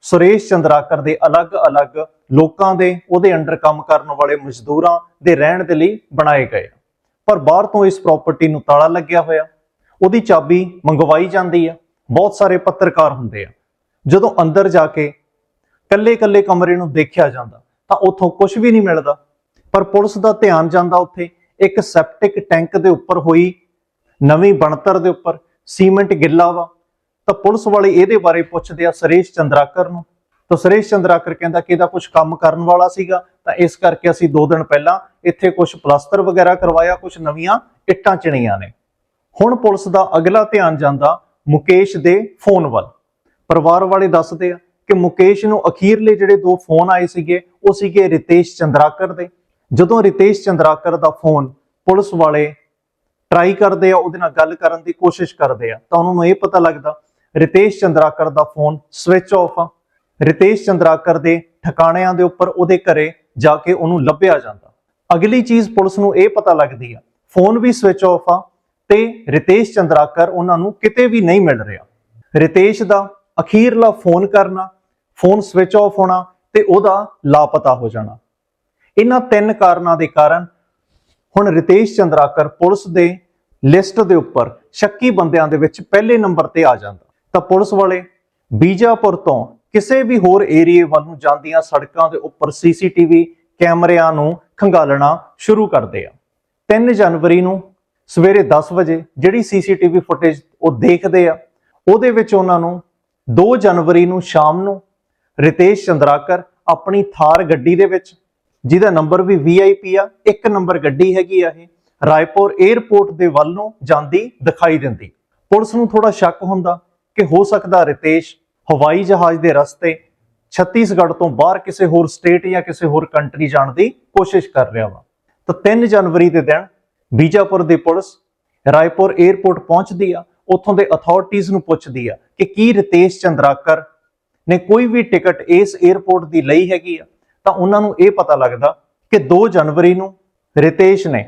ਸੁਰੇਸ਼ ਚੰਦਰਾਕਰ ਦੇ ਅਲੱਗ-ਅਲੱਗ ਲੋਕਾਂ ਦੇ, ਉਹਦੇ ਅੰਡਰ ਕੰਮ ਕਰਨ ਵਾਲੇ ਮਜ਼ਦੂਰਾਂ ਦੇ ਰਹਿਣ ਦੇ ਲਈ ਬਣਾਏ ਗਏ ਆ। ਪਰ ਬਾਹਰ ਤੋਂ ਇਸ ਪ੍ਰਾਪਰਟੀ ਨੂੰ ਤਾਲਾ ਲੱਗਿਆ ਹੋਇਆ। ਉਹਦੀ ਚਾਬੀ ਮੰਗਵਾਈ ਜਾਂਦੀ ਆ। ਬਹੁਤ ਸਾਰੇ ਪੱਤਰਕਾਰ ਹੁੰਦੇ ਆ। ਜਦੋਂ ਅੰਦਰ ਜਾ ਕੇ ਕੱਲੇ-ਕੱਲੇ ਕਮਰੇ ਨੂੰ ਦੇਖਿਆ ਜਾਂਦਾ, ਤਾਂ ਉੱਥੋਂ ਕੁਝ ਵੀ ਨਹੀਂ ਮਿਲਦਾ। ਪਰ ਪੁਲਿਸ ਦਾ ਧਿਆਨ ਜਾਂਦਾ ਉੱਥੇ। ਇੱਕ ਸੈਪਟਿਕ ਟੈਂਕ ਦੇ ਉੱਪਰ ਹੋਈ, ਨਵੀਂ ਬਣਤਰ ਦੇ ਉੱਪਰ, ਸੀਮੈਂਟ ਗਿੱਲਾ ਵਾ। ਤਾਂ ਪੁਲਿਸ ਵਾਲੇ ਇਹਦੇ ਬਾਰੇ ਪੁੱਛਦੇ ਆ ਸੁਰੇਸ਼ ਚੰਦਰਾਕਰ ਨੂੰ। ਤਾਂ ਸੁਰੇਸ਼ ਚੰਦਰਾਕਰ ਕਹਿੰਦਾ ਕਿ ਇਹਦਾ ਕੁਝ ਕੰਮ ਕਰਨ ਵਾਲਾ ਸੀਗਾ। ਤਾਂ ਇਸ ਕਰਕੇ ਅਸੀਂ 2 ਦਿਨ ਪਹਿਲਾਂ ਇੱਥੇ ਕੁਝ ਪਲਾਸਟਰ ਵਗੈਰਾ ਕਰਵਾਇਆ ਕੁਝ ਨਵੀਆਂ ਇੱਟਾਂ ਚਿਣੀਆਂ ਨੇ। ਹੁਣ ਪੁਲਿਸ ਦਾ ਅਗਲਾ ਧਿਆਨ ਜਾਂਦਾ ਮੁਕੇਸ਼ ਦੇ ਫੋਨ ਵੱਲ। ਪਰਿਵਾਰ ਵਾਲੇ ਦੱਸਦੇ ਆ ਕਿ ਮੁਕੇਸ਼ ਨੂੰ ਅਖੀਰਲੇ ਜਿਹੜੇ ਦੋ ਫੋਨ ਆਏ ਸੀਗੇ, ਉਹ ਸੀਗੇ ਰਿਤੇਸ਼ ਚੰਦਰਾਕਰ ਦੇ। ਜਦੋਂ ਰਿਤੇਸ਼ ਚੰਦਰਾਕਰ ਦਾ ਫੋਨ ਪੁਲਿਸ ਵਾਲੇ ਟਰਾਈ ਕਰਦੇ ਆ, ਉਹਦੇ ਨਾਲ ਗੱਲ ਕਰਨ ਦੀ ਕੋਸ਼ਿਸ਼ ਕਰਦੇ ਆ, ਤਾਂ ਉਹਨਾਂ ਨੂੰ ਇਹ ਪਤਾ ਲੱਗਦਾ, ਰਿਤੇਸ਼ ਚੰਦਰਾਕਰ ਦਾ ਫੋਨ ਸਵਿਚ ਆਫ ਆ। ਰਿਤੇਸ਼ ਚੰਦਰਾਕਰ ਦੇ ਠਿਕਾਣਿਆਂ ਦੇ ਉੱਪਰ ਉਹਦੇ ਘਰੇ ਜਾ ਕੇ ਉਹਨੂੰ ਲੱਭਿਆ ਜਾਂਦਾ। ਅਗਲੀ ਚੀਜ਼ ਪੁਲਿਸ ਨੂੰ ਇਹ ਪਤਾ ਲੱਗਦੀ ਆ, ਫੋਨ ਵੀ ਸਵਿਚ ਆਫ ਆ ਤੇ ਰਿਤੇਸ਼ ਚੰਦਰਾਕਰ ਉਹਨਾਂ ਨੂੰ ਕਿਤੇ ਵੀ ਨਹੀਂ ਮਿਲ ਰਿਹਾ। ਰਿਤੇਸ਼ ਦਾ ਅਖੀਰਲਾ ਫੋਨ ਕਰਨਾ, ਫੋਨ ਸਵਿਚ ਆਫ ਹੋਣਾ ਤੇ ਉਹਦਾ ਲਾਪਤਾ ਹੋ ਜਾਣਾ। ਇਹਨਾਂ ਤਿੰਨ ਕਾਰਨਾਂ ਦੇ ਕਾਰਨ ਹੁਣ ਰਿਤੇਸ਼ ਚੰਦਰਾਕਰ ਪੁਲਿਸ ਦੇ ਲਿਸਟ ਦੇ ਉੱਪਰ ਸ਼ੱਕੀ ਬੰਦਿਆਂ ਦੇ ਵਿੱਚ ਪਹਿਲੇ ਨੰਬਰ ਤੇ ਆ ਜਾਂਦਾ। ਤਾਂ ਪੁਲਿਸ ਵਾਲੇ ਬੀਜਾਪੁਰ ਤੋਂ ਕਿਸੇ ਵੀ ਹੋਰ ਏਰੀਏ ਵੱਲ ਨੂੰ ਜਾਂਦੀਆਂ ਸੜਕਾਂ ਦੇ ਉੱਪਰ ਸੀਸੀਟੀਵੀ ਕੈਮਰਿਆਂ ਨੂੰ ਖੰਗਾਲਣਾ ਸ਼ੁਰੂ ਕਰਦੇ ਆ 3 ਜਨਵਰੀ ਨੂੰ ਸਵੇਰੇ 10 ਵਜੇ ਜਿਹੜੀ ਸੀਸੀਟੀਵੀ ਫੁਟੇਜ ਉਹ ਦੇਖਦੇ ਆ, ਉਹਦੇ ਵਿੱਚ ਉਹਨਾਂ ਨੂੰ 2 ਜਨਵਰੀ ਨੂੰ ਸ਼ਾਮ ਨੂੰ ਰਿਤੇਸ਼ ਚੰਦਰਾਕਰ ਆਪਣੀ ਥਾਰ ਗੱਡੀ ਦੇ ਵਿੱਚ ਜਿਹਦਾ ਨੰਬਰ ਵੀ VIP ਆ, ਇੱਕ ਨੰਬਰ ਗੱਡੀ ਹੈਗੀ ਆ ਇਹ, ਰਾਏਪੁਰ 에ਅਰਪੋਰਟ ਦੇ ਵੱਲ ਨੂੰ ਜਾਂਦੀ ਦਿਖਾਈ ਦਿੰਦੀ। ਪੁਲਿਸ ਨੂੰ ਥੋੜਾ ਸ਼ੱਕ ਹੁੰਦਾ ਕਿ ਹੋ ਸਕਦਾ ਰਿਤੇਸ਼ ਹਵਾਈ ਜਹਾਜ਼ ਦੇ ਰਸਤੇ ਛੱਤੀਸਗੜ੍ਹ ਤੋਂ ਬਾਹਰ ਕਿਸੇ ਹੋਰ ਸਟੇਟ ਜਾਂ ਕਿਸੇ ਹੋਰ ਕੰਟਰੀ ਜਾਣ ਦੀ ਕੋਸ਼ਿਸ਼ ਕਰ ਰਿਹਾ ਵਾ। ਤਾਂ 3 ਜਨਵਰੀ ਦੇ ਦਿਨ ਬੀਜਾਪੁਰ ਦੀ ਪੁਲਿਸ ਰਾਏਪੁਰ 에ਅਰਪੋਰਟ ਪਹੁੰਚਦੀ ਆ, ਉੱਥੋਂ ਦੇ ਅਥਾਰਟੀਆਂ ਨੂੰ ਪੁੱਛਦੀ ਆ ਕਿ ਕੀ ਰਿਤੇਸ਼ ਚੰਦਰਾਕਰ ਨੇ ਕੋਈ ਵੀ ਟਿਕਟ ਇਸ 에ਅਰਪੋਰਟ ਦੀ ਲਈ ਹੈਗੀ ਆ। ਤਾਂ ਉਹਨਾਂ ਨੂੰ ਇਹ ਪਤਾ ਲੱਗਦਾ ਕਿ 2 ਜਨਵਰੀ ਨੂੰ ਰਿਤੇਸ਼ ਨੇ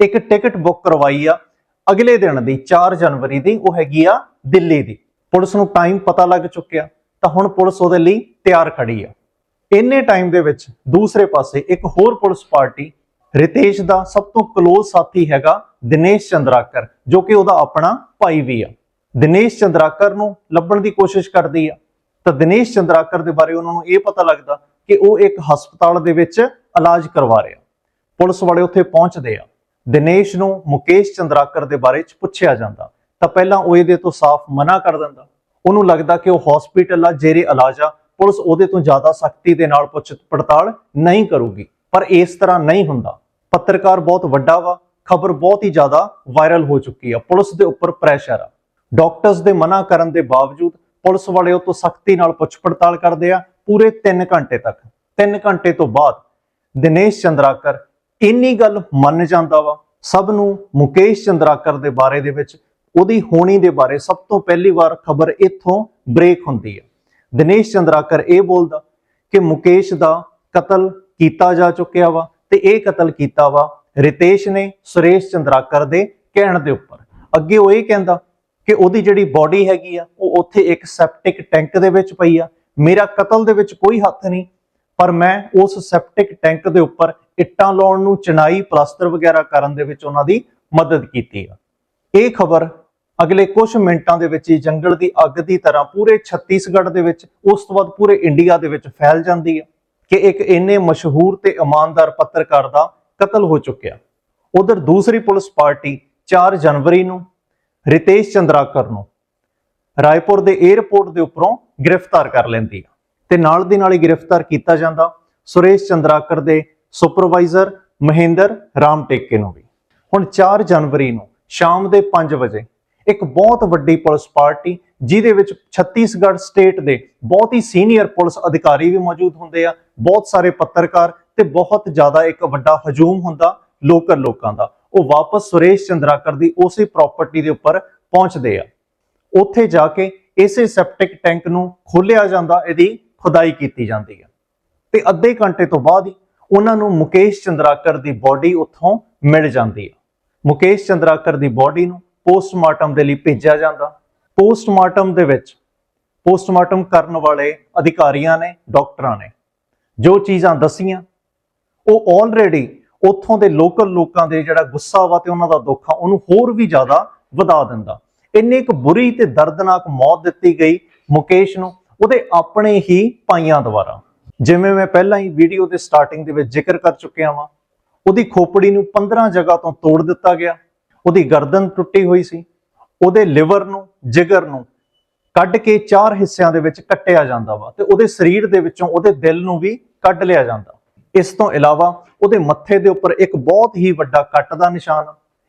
ਇੱਕ ਟਿਕਟ ਬੁੱਕ ਕਰਵਾਈ ਆ। ਅਗਲੇ ਦਿਨ ਦੀ 4 ਜਨਵਰੀ ਦੀ ਉਹ ਹੈਗੀ ਆ ਦਿੱਲੀ ਦੀ। ਪੁਲਿਸ ਨੂੰ ਟਾਈਮ ਪਤਾ ਲੱਗ ਚੁੱਕਿਆ, ਤਾਂ ਹੁਣ ਪੁਲਿਸ ਉਹਦੇ ਲਈ ਤਿਆਰ ਖੜੀ ਆ। ਇੰਨੇ ਟਾਈਮ ਦੇ ਵਿੱਚ ਦੂਸਰੇ ਪਾਸੇ ਇੱਕ ਹੋਰ ਪੁਲਿਸ ਪਾਰਟੀ ਰਿਤੇਸ਼ ਦਾ ਸਭ ਤੋਂ ਕਲੋਜ਼ ਸਾਥੀ ਹੈਗਾ ਦਿਨੇਸ਼ ਚੰਦਰਾਕਰ, ਜੋ ਕਿ ਉਹਦਾ ਆਪਣਾ ਭਾਈ ਵੀ ਆ। ਦਿਨੇਸ਼ ਚੰਦਰਾਕਰ ਨੂੰ ਲੱਭਣ ਦੀ ਕੋਸ਼ਿਸ਼ ਕਰਦੀ ਆ। ਤਾਂ ਦਿਨੇਸ਼ ਚੰਦਰਾਕਰ ਦੇ ਬਾਰੇ ਉਹਨਾਂ ਨੂੰ ਇਹ ਪਤਾ ਲੱਗਦਾ ਕਿ ਉਹ ਇੱਕ ਹਸਪਤਾਲ ਦੇ ਵਿੱਚ ਇਲਾਜ ਕਰਵਾ ਰਿਹਾ। ਪੁਲਿਸ ਵਾਲੇ ਉੱਥੇ ਪਹੁੰਚਦੇ ਆ। ਦਿਨੇਸ਼ ਨੂੰ ਮੁਕੇਸ਼ ਚੰਦਰਾਕਰ ਦੇ ਬਾਰੇ ਚ ਪੁੱਛਿਆ ਜਾਂਦਾ। ਤਾਂ ਪਹਿਲਾਂ ਉਹ ਇਹਦੇ ਤੋਂ ਸਾਫ਼ ਮਨਾ ਕਰ ਦਿੰਦਾ। ਉਹਨੂੰ ਲੱਗਦਾ ਕਿ ਉਹ ਹਸਪੀਟਲ ਆ, ਜੇਰੇ ਇਲਾਜ ਆ। ਪੁਲਿਸ ਉਹਦੇ ਤੋਂ ਜ਼ਿਆਦਾ ਸਖਤੀ ਦੇ ਨਾਲ ਪੁੱਛ ਪੜਤਾਲ ਨਹੀਂ ਕਰੂਗੀ। ਪਰ ਇਸ ਤਰ੍ਹਾਂ ਨਹੀਂ ਹੁੰਦਾ। ਪੱਤਰਕਾਰ ਬਹੁਤ ਵੱਡਾ ਵਾ। ਖਬਰ ਬਹੁਤ ਹੀ ਜ਼ਿਆਦਾ ਵਾਇਰਲ ਹੋ ਚੁੱਕੀ ਆ। ਪੁਲਿਸ ਦੇ ਉੱਪਰ ਪ੍ਰੈਸ਼ਰ ਆ। ਡਾਕਟਰਸ ਦੇ ਮਨਾ ਕਰਨ ਦੇ ਬਾਵਜੂਦ ਪੁਲਿਸ ਵਾਲੇ ਉਹ ਤੋਂ ਸਖਤੀ ਨਾਲ ਪੁੱਛ ਪੜਤਾਲ ਕਰਦੇ ਆ। ਪੂਰੇ 3 ਘੰਟੇ ਤੱਕ। 3 ਘੰਟੇ ਤੋਂ ਬਾਅਦ ਦਿਨੇਸ਼ ਚੰਦਰਾਕਰ ਇੰਨੀ ਗੱਲ ਮੰਨ ਜਾਂਦਾ ਵਾ। ਸਭ ਨੂੰ ਮੁਕੇਸ਼ ਚੰਦਰਾਕਰ ਦੇ ਬਾਰੇ ਦੇ ਵਿੱਚ, ਉਹਦੀ ਹੋਣੀ ਦੇ ਬਾਰੇ ਸਭ ਤੋਂ ਪਹਿਲੀ ਵਾਰ ਖਬਰ ਇੱਥੋਂ ਬ੍ਰੇਕ ਹੁੰਦੀ ਹੈ। ਦਿਨੇਸ਼ ਚੰਦਰਾਕਰ ਇਹ ਬੋਲਦਾ ਕਿ ਮੁਕੇਸ਼ ਦਾ ਕਤਲ ਕੀਤਾ ਜਾ ਚੁੱਕਿਆ ਵਾ ਤੇ ਇਹ ਕਤਲ ਕੀਤਾ ਵਾ ਰਿਤੇਸ਼ ਨੇ ਸੁਰੇਸ਼ ਚੰਦਰਾਕਰ ਦੇ ਕਹਿਣ ਦੇ ਉੱਪਰ। ਅੱਗੇ ਉਹ ਇਹ ਕਹਿੰਦਾ ਕਿ ਉਹਦੀ ਜਿਹੜੀ ਬਾਡੀ ਹੈਗੀ ਆ, ਉਹ ਉੱਥੇ ਇੱਕ ਸੈਪਟਿਕ ਟੈਂਕ ਦੇ ਵਿੱਚ ਪਈ ਆ। ਮੇਰਾ ਕਤਲ ਦੇ ਵਿੱਚ ਕੋਈ ਹੱਥ ਨਹੀਂ, ਪਰ ਮੈਂ ਉਸ ਸੈਪਟਿਕ ਟੈਂਕ ਦੇ ਉੱਪਰ ਇੱਟਾਂ ਲਾਉਣ ਨੂੰ ਚਨਾਈ ਪਲਾਸਟਰ ਵਗੈਰਾ ਕਰਨ ਦੇ ਵਿੱਚ ਉਹਨਾਂ ਦੀ ਮਦਦ ਕੀਤੀ ਆ। ਇਹ ਖਬਰ ਅਗਲੇ ਕੁਝ ਮਿੰਟਾਂ ਦੇ ਵਿੱਚ ਹੀ ਜੰਗਲ ਦੀ ਅੱਗ ਦੀ ਤਰ੍ਹਾਂ ਪੂਰੇ ਛੱਤੀਸਗੜ੍ਹ ਦੇ ਵਿੱਚ, ਉਸ ਤੋਂ ਬਾਅਦ ਪੂਰੇ ਇੰਡੀਆ ਦੇ ਵਿੱਚ ਫੈਲ ਜਾਂਦੀ ਹੈ ਕਿ ਇੱਕ ਇੰਨੇ ਮਸ਼ਹੂਰ ਤੇ ਇਮਾਨਦਾਰ ਪੱਤਰਕਾਰ ਦਾ ਕਤਲ ਹੋ ਚੁੱਕਿਆ। ਉਧਰ ਦੂਸਰੀ ਪੁਲਿਸ ਪਾਰਟੀ 4 ਜਨਵਰੀ ਨੂੰ, ਰਿਤੇਸ਼ ਚੰਦਰਾਕਰ ਨੂੰ ਰਾਏਪੁਰ ਦੇ 에ਅਰਪੋਰਟ ਦੇ ਉੱਪਰੋਂ ਗ੍ਰਿਫਤਾਰ ਕਰ ਲੈਂਦੀ ਆ। ਤੇ ਨਾਲ ਦੀ ਨਾਲ ਹੀ ਗ੍ਰਿਫਤਾਰ ਕੀਤਾ ਜਾਂਦਾ ਸੁਰੇਸ਼ ਚੰਦਰਾਕਰ ਦੇ ਸੁਪਰਵਾਈਜ਼ਰ ਮਹਿੰਦਰ ਰਾਮ ਟੇਕੇ ਨੂੰ ਵੀ। ਹੁਣ 4 ਜਨਵਰੀ ਨੂੰ ਸ਼ਾਮ ਦੇ 5 ਵਜੇ ਇੱਕ ਬਹੁਤ ਵੱਡੀ ਪੁਲਿਸ ਪਾਰਟੀ, ਜਿਹਦੇ ਵਿੱਚ ਛੱਤੀਸਗੜ੍ਹ ਸਟੇਟ ਦੇ ਬਹੁਤ ਹੀ ਸੀਨੀਅਰ ਪੁਲਿਸ ਅਧਿਕਾਰੀ ਵੀ ਮੌਜੂਦ ਹੁੰਦੇ ਆ, ਬਹੁਤ ਸਾਰੇ ਪੱਤਰਕਾਰ ਤੇ ਬਹੁਤ ਜ਼ਿਆਦਾ ਇੱਕ ਵੱਡਾ ਹਜੂਮ ਹੁੰਦਾ ਲੋਕਲ ਲੋਕਾਂ ਦਾ। ਉਹ ਵਾਪਸ ਸੁਰੇਸ਼ ਚੰਦਰਾਕਰ ਦੀ ਉਸੇ ਪ੍ਰਾਪਰਟੀ ਦੇ ਉੱਪਰ ਪਹੁੰਚਦੇ ਆ। ਉੱਥੇ ਜਾ ਕੇ ਇਸੇ ਸੈਪਟਿਕ ਟੈਂਕ ਨੂੰ ਖੋਲਿਆ ਜਾਂਦਾ, ਇਹਦੀ ਖੁਦਾਈ ਕੀਤੀ ਜਾਂਦੀ ਹੈ। ਤੇ ਅੱਧੇ ਘੰਟੇ ਤੋਂ ਬਾਅਦ ਹੀ ਉਹਨਾਂ ਨੂੰ ਮੁਕੇਸ਼ ਚੰਦਰਾਕਰ ਦੀ ਬਾਡੀ ਉੱਥੋਂ ਮਿਲ ਜਾਂਦੀ ਹੈ। ਮੁਕੇਸ਼ ਚੰਦਰਾਕਰ ਦੀ ਬਾਡੀ ਨੂੰ ਪੋਸਟਮਾਰਟਮ ਦੇ ਲਈ ਭੇਜਿਆ ਜਾਂਦਾ। ਪੋਸਟਮਾਰਟਮ ਦੇ ਵਿੱਚ ਪੋਸਟਮਾਰਟਮ ਕਰਨ ਵਾਲੇ ਅਧਿਕਾਰੀਆਂ ਨੇ, ਡਾਕਟਰਾਂ ਨੇ ਜੋ ਚੀਜ਼ਾਂ ਦਸੀਆਂ, ਉਹ ਆਲਰੇਡੀ ਉੱਥੋਂ ਦੇ ਲੋਕਲ ਲੋਕਾਂ ਦੇ ਜਿਹੜਾ ਗੁੱਸਾ ਵਾ ਤੇ ਉਹਨਾਂ ਦਾ ਦੁੱਖ ਆ, ਉਹਨੂੰ ਹੋਰ ਵੀ ਜ਼ਿਆਦਾ ਵਧਾ ਦਿੰਦਾ। ਇੰਨੀ ਇੱਕ ਬੁਰੀ ਤੇ ਦਰਦਨਾਕ ਮੌਤ ਦਿੱਤੀ ਗਈ ਮੁਕੇਸ਼ ਨੂੰ, ਉਹਦੇ ਆਪਣੇ ਹੀ ਭਾਈਆਂ ਦੁਆਰਾ। ਜਿਵੇਂ ਮੈਂ ਪਹਿਲਾਂ ਹੀ ਵੀਡੀਓ ਦੇ ਸਟਾਰਟਿੰਗ ਦੇ ਵਿੱਚ ਜ਼ਿਕਰ ਕਰ ਚੁੱਕਿਆ ਵਾਂ, ਉਹਦੀ ਖੋਪੜੀ ਨੂੰ 15 ਜਗ੍ਹਾ ਤੋਂ ਤੋੜ ਦਿੱਤਾ ਗਿਆ, ਉਹਦੀ ਗਰਦਨ ਟੁੱਟੀ ਹੋਈ ਸੀ, ਉਹਦੇ ਲਿਵਰ ਨੂੰ, ਜਿਗਰ ਨੂੰ ਕੱਢ ਕੇ ਚਾਰ ਹਿੱਸਿਆਂ ਦੇ ਵਿੱਚ ਕੱਟਿਆ ਜਾਂਦਾ ਵਾ ਤੇ ਉਹਦੇ ਸਰੀਰ ਦੇ ਵਿੱਚੋਂ ਉਹਦੇ ਦਿਲ ਨੂੰ ਵੀ ਕੱਢ ਲਿਆ ਜਾਂਦਾ। ਇਸ ਤੋਂ ਇਲਾਵਾ ਉਹਦੇ ਮੱਥੇ ਦੇ ਉੱਪਰ ਇੱਕ ਬਹੁਤ ਹੀ ਵੱਡਾ ਕੱਟ ਦਾ ਨਿਸ਼ਾਨ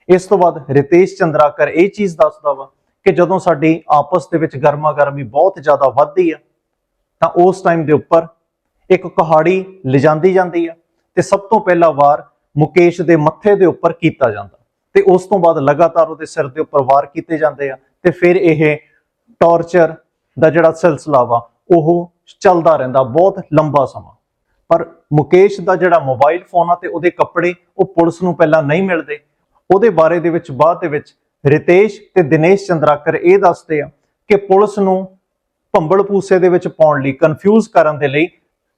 ਇਸ ਤੋਂ ਬਾਅਦ ਰਿਤੇਸ਼ ਚੰਦਰਾਕਰ ਇਹ ਚੀਜ਼ ਦੱਸਦਾ ਵਾ ਕਿ ਜਦੋਂ ਸਾਡੀ ਆਪਸ ਦੇ ਵਿੱਚ ਗਰਮਾ ਗਰਮੀ ਬਹੁਤ ਜ਼ਿਆਦਾ ਵੱਧਦੀ ਆ, ਤਾਂ ਉਸ ਟਾਈਮ ਦੇ ਉੱਪਰ ਇੱਕ ਕਹਾੜੀ ਲਿਜਾਂਦੀ ਜਾਂਦੀ ਆ ਤੇ ਸਭ ਤੋਂ ਪਹਿਲਾ ਵਾਰ ਮੁਕੇਸ਼ ਦੇ ਮੱਥੇ ਦੇ ਉੱਪਰ ਕੀਤਾ ਜਾਂਦਾ ਤੇ ਉਸ ਤੋਂ ਬਾਅਦ ਲਗਾਤਾਰ ਉਹਦੇ ਸਿਰ ਦੇ ਉੱਪਰ ਵਾਰ ਕੀਤੇ ਜਾਂਦੇ ਆ ਤੇ ਫਿਰ ਇਹ ਟੌਰਚਰ ਦਾ ਜਿਹੜਾ ਸਿਲਸਿਲਾ ਵਾ, ਉਹ ਚੱਲਦਾ ਰਹਿੰਦਾ ਬਹੁਤ ਲੰਬਾ ਸਮਾਂ। ਪਰ ਮੁਕੇਸ਼ ਦਾ ਜਿਹੜਾ ਮੋਬਾਈਲ ਫੋਨ ਆ ਤੇ ਉਹਦੇ ਕੱਪੜੇ ਉਹ ਪੁਲਿਸ ਨੂੰ ਪਹਿਲਾਂ ਨਹੀਂ ਮਿਲਦੇ ਉਹਦੇ ਬਾਰੇ ਦੇ ਵਿੱਚ ਬਾਅਦ ਦੇ ਵਿੱਚ ਰਿਤੇਸ਼ ਤੇ ਦਿਨੇਸ਼ ਚੰਦਰਾਕਰ ਇਹ ਦੱਸਦੇ ਆ ਕਿ ਪੁਲਿਸ ਨੂੰ ਭੰਬਲ ਪੂਸੇ ਦੇ ਵਿੱਚ ਪਾਉਣ ਲਈ ਕਨਫਿਊਜ਼ ਕਰਨ ਦੇ ਲਈ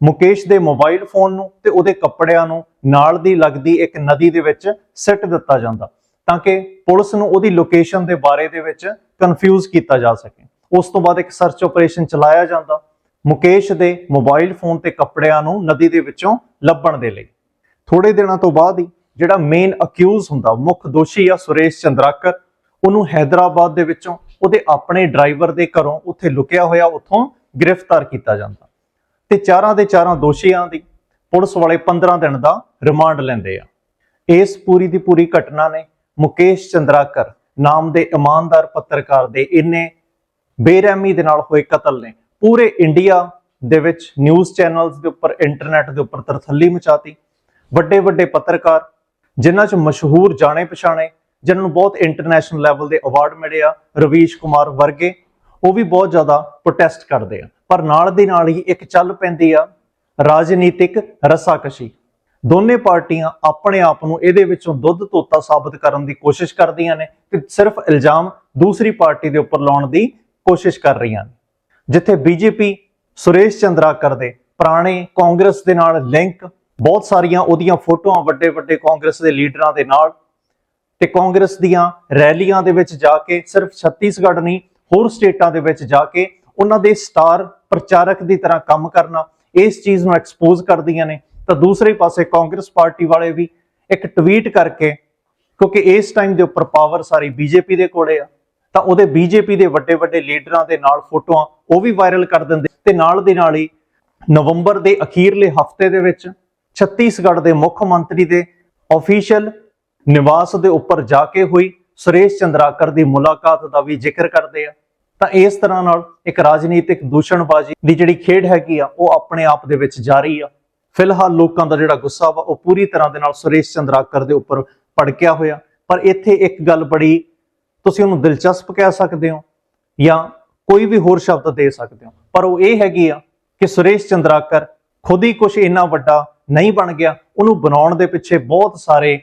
ਮੁਕੇਸ਼ ਦੇ ਮੋਬਾਈਲ ਫੋਨ ਨੂੰ ਤੇ ਉਹਦੇ ਕੱਪੜਿਆਂ ਨੂੰ ਨਾਲ ਦੀ ਲੱਗਦੀ ਇੱਕ ਨਦੀ ਦੇ ਵਿੱਚ ਸਿੱਟ ਦਿੱਤਾ ਜਾਂਦਾ ਤਾਂ ਕਿ ਪੁਲਿਸ ਨੂੰ ਉਹਦੀ ਲੋਕੇਸ਼ਨ ਦੇ ਬਾਰੇ ਦੇ ਵਿੱਚ ਕਨਫਿਊਜ਼ ਕੀਤਾ ਜਾ ਸਕੇ। ਉਸ ਤੋਂ ਬਾਅਦ ਇੱਕ ਸਰਚ ਆਪਰੇਸ਼ਨ ਚਲਾਇਆ ਜਾਂਦਾ ਮੁਕੇਸ਼ ਦੇ ਮੋਬਾਈਲ ਫੋਨ ਤੇ ਕੱਪੜਿਆਂ ਨੂੰ ਨਦੀ ਦੇ ਵਿੱਚੋਂ ਲੱਭਣ ਦੇ ਲਈ। ਥੋੜੇ ਦਿਨਾਂ ਤੋਂ ਬਾਅਦ ਹੀ ਜਿਹੜਾ ਮੇਨ ਅਕਿਊਜ਼ ਹੁੰਦਾ, ਮੁੱਖ ਦੋਸ਼ੀ ਆ ਸੁਰੇਸ਼ ਚੰਦਰਾਕਰ, ਉਹਨੂੰ ਹੈਦਰਾਬਾਦ ਦੇ ਵਿੱਚੋਂ ਉਹਦੇ ਆਪਣੇ ਡਰਾਈਵਰ ਦੇ ਘਰੋਂ ਉੱਥੇ ਲੁਕਿਆ ਹੋਇਆ, ਉੱਥੋਂ ਗ੍ਰਿਫਤਾਰ ਕੀਤਾ ਜਾਂਦਾ। ਤੇ ਚਾਰਾਂ ਦੇ ਚਾਰਾਂ ਦੋਸ਼ੀਆਂ ਦੀ ਪੁਲਿਸ ਵਾਲੇ 15 ਦਿਨ ਦਾ ਰਿਮਾਂਡ ਲੈਂਦੇ ਆ। ਇਸ ਪੂਰੀ ਦੀ ਪੂਰੀ ਘਟਨਾ ਨੇ ਮੁਕੇਸ਼ ਚੰਦਰਾਕਰ ਨਾਮ ਦੇ ਇਮਾਨਦਾਰ ਪੱਤਰਕਾਰ ਦੇ ਇੰਨੇ ਬੇਰਹਿਮੀ ਦੇ ਨਾਲ ਹੋਏ ਕਤਲ ਨੇ। ਪੂਰੇ ਇੰਡੀਆ ਦੇ ਵਿੱਚ ਨਿਊਜ਼ ਚੈਨਲਸ ਦੇ ਉੱਪਰ ਇੰਟਰਨੈਟ ਦੇ ਉੱਪਰ ਤਰਥੱਲੀ ਮਚਾਤੀ। ਵੱਡੇ ਵੱਡੇ ਪੱਤਰਕਾਰ ਜਿਨ੍ਹਾਂ 'ਚ ਮਸ਼ਹੂਰ ਜਾਣੇ ਪਛਾਣੇ, ਜਿਨ੍ਹਾਂ ਨੂੰ ਬਹੁਤ ਇੰਟਰਨੈਸ਼ਨਲ ਲੈਵਲ ਦੇ ਅਵਾਰਡ ਮਿਲੇ ਆ, ਰਵੀਸ਼ ਕੁਮਾਰ ਵਰਗੇ, ਉਹ ਵੀ ਬਹੁਤ ਜ਼ਿਆਦਾ ਪ੍ਰੋਟੈਸਟ ਕਰਦੇ ਆ। ਪਰ ਨਾਲ ਦੀ ਨਾਲ ਹੀ ਇੱਕ ਚੱਲ ਪੈਂਦੀ ਆ, ਰਾਜਨੀਤਿਕ ਰਸਾਕਸ਼ੀ। ਦੋਨੇ ਪਾਰਟੀਆਂ ਆਪਣੇ ਆਪ ਨੂੰ ਇਹਦੇ ਵਿੱਚੋਂ ਦੁੱਧ ਤੋਤਾ ਸਾਬਤ ਕਰਨ ਦੀ ਕੋਸ਼ਿਸ਼ ਕਰਦੀਆਂ ਨੇ ਤੇ ਸਿਰਫ ਇਲਜ਼ਾਮ ਦੂਸਰੀ ਪਾਰਟੀ ਦੇ ਉੱਪਰ ਲਾਉਣ ਦੀ ਕੋਸ਼ਿਸ਼ ਕਰ ਰਹੀਆਂ ਨੇ। ਜਿੱਥੇ ਬੀਜੇਪੀ ਸੁਰੇਸ਼ ਚੰਦਰਾ ਕਰਦੇ ਪੁਰਾਣੇ ਕਾਂਗਰਸ ਦੇ ਨਾਲ ਲਿੰਕ ਬਹੁਤ ਸਾਰੀਆਂ ਉਹਦੀਆਂ ਫੋਟੋਆਂ ਵੱਡੇ ਵੱਡੇ ਕਾਂਗਰਸ ਦੇ ਲੀਡਰਾਂ ਦੇ ਨਾਲ ਤੇ ਕਾਂਗਰਸ ਦੀਆਂ ਰੈਲੀਆਂ ਦੇ ਵਿੱਚ ਜਾ ਕੇ, ਸਿਰਫ ਛੱਤੀਸਗੜ੍ਹ ਨਹੀਂ, ਹੋਰ ਸਟੇਟਾਂ ਦੇ ਵਿੱਚ ਜਾ ਕੇ ਉਹਨਾਂ ਦੇ ਸਟਾਰ ਪ੍ਰਚਾਰਕ ਦੀ ਤਰ੍ਹਾਂ ਕੰਮ ਕਰਨਾ, ਇਸ ਚੀਜ਼ ਨੂੰ ਐਕਸਪੋਜ਼ ਕਰਦੀਆਂ ਨੇ। ਤਾਂ ਦੂਸਰੇ ਪਾਸੇ ਕਾਂਗਰਸ ਪਾਰਟੀ ਵਾਲੇ ਵੀ ਇੱਕ ਟਵੀਟ ਕਰਕੇ, ਕਿਉਂਕਿ ਇਸ ਟਾਈਮ ਦੇ ਉੱਪਰ ਪਾਵਰ ਸਾਰੀ ਬੀਜੇਪੀ ਦੇ ਕੋਲੇ ਆ, ਤਾਂ ਉਹਦੇ ਬੀਜੇਪੀ ਦੇ ਵੱਡੇ ਵੱਡੇ ਲੀਡਰਾਂ ਦੇ ਨਾਲ ਫੋਟੋਆਂ ਉਹ ਵੀ ਵਾਇਰਲ ਕਰ ਦਿੰਦੇ ਤੇ ਨਾਲ ਦੀ ਨਾਲ ਹੀ ਨਵੰਬਰ ਦੇ ਅਖੀਰਲੇ ਹਫ਼ਤੇ ਦੇ ਵਿੱਚ ਛੱਤੀਸਗੜ੍ਹ ਦੇ ਮੁੱਖ ਮੰਤਰੀ ਦੇ ਅਫੀਸ਼ੀਅਲ ਨਿਵਾਸ ਦੇ ਉੱਪਰ ਜਾ ਕੇ ਹੋਈ। ਸੁਰੇਸ਼ ਚੰਦਰਾਕਰ ਦੀ ਮੁਲਾਕਾਤ ਦਾ ਵੀ ਜ਼ਿਕਰ ਕਰਦੇ ਆ। ਤਾਂ ਇਸ ਤਰ੍ਹਾਂ ਨਾਲ ਇੱਕ ਰਾਜਨੀਤਿਕ ਦੂਸ਼ਣਬਾਜ਼ੀ ਦੀ ਜਿਹੜੀ ਖੇਡ ਹੈਗੀ ਆ, ਉਹ ਆਪਣੇ ਆਪ ਦੇ ਵਿੱਚ ਜਾਰੀ ਆ। ਫਿਲਹਾਲ ਲੋਕਾਂ ਦਾ ਜਿਹੜਾ ਗੁੱਸਾ ਵਾ, ਉਹ ਪੂਰੀ ਤਰ੍ਹਾਂ ਦੇ ਨਾਲ ਸੁਰੇਸ਼ ਚੰਦਰਾਕਰ ਦੇ ਉੱਪਰ ਭੜਕਿਆ ਹੋਇਆ। ਪਰ ਇੱਥੇ ਇੱਕ ਗੱਲ ਬੜੀ ਤੁਸੀਂ ਉਹਨੂੰ ਦਿਲਚਸਪ ਕਹਿ ਸਕਦੇ ਹੋ ਜਾਂ ਕੋਈ ਵੀ ਹੋਰ ਸ਼ਬਦ ਦੇ ਸਕਦੇ ਹੋ। ਪਰ ਉਹ ਇਹ ਹੈਗੀ ਆ ਕਿ ਸੁਰੇਸ਼ ਚੰਦਰਾਕਰ ਖੁਦ ਹੀ ਕੁਝ ਇੰਨਾ ਵੱਡਾ ਨਹੀਂ ਬਣ ਗਿਆ, ਉਹਨੂੰ ਬਣਾਉਣ ਦੇ ਪਿੱਛੇ ਬਹੁਤ ਸਾਰੇ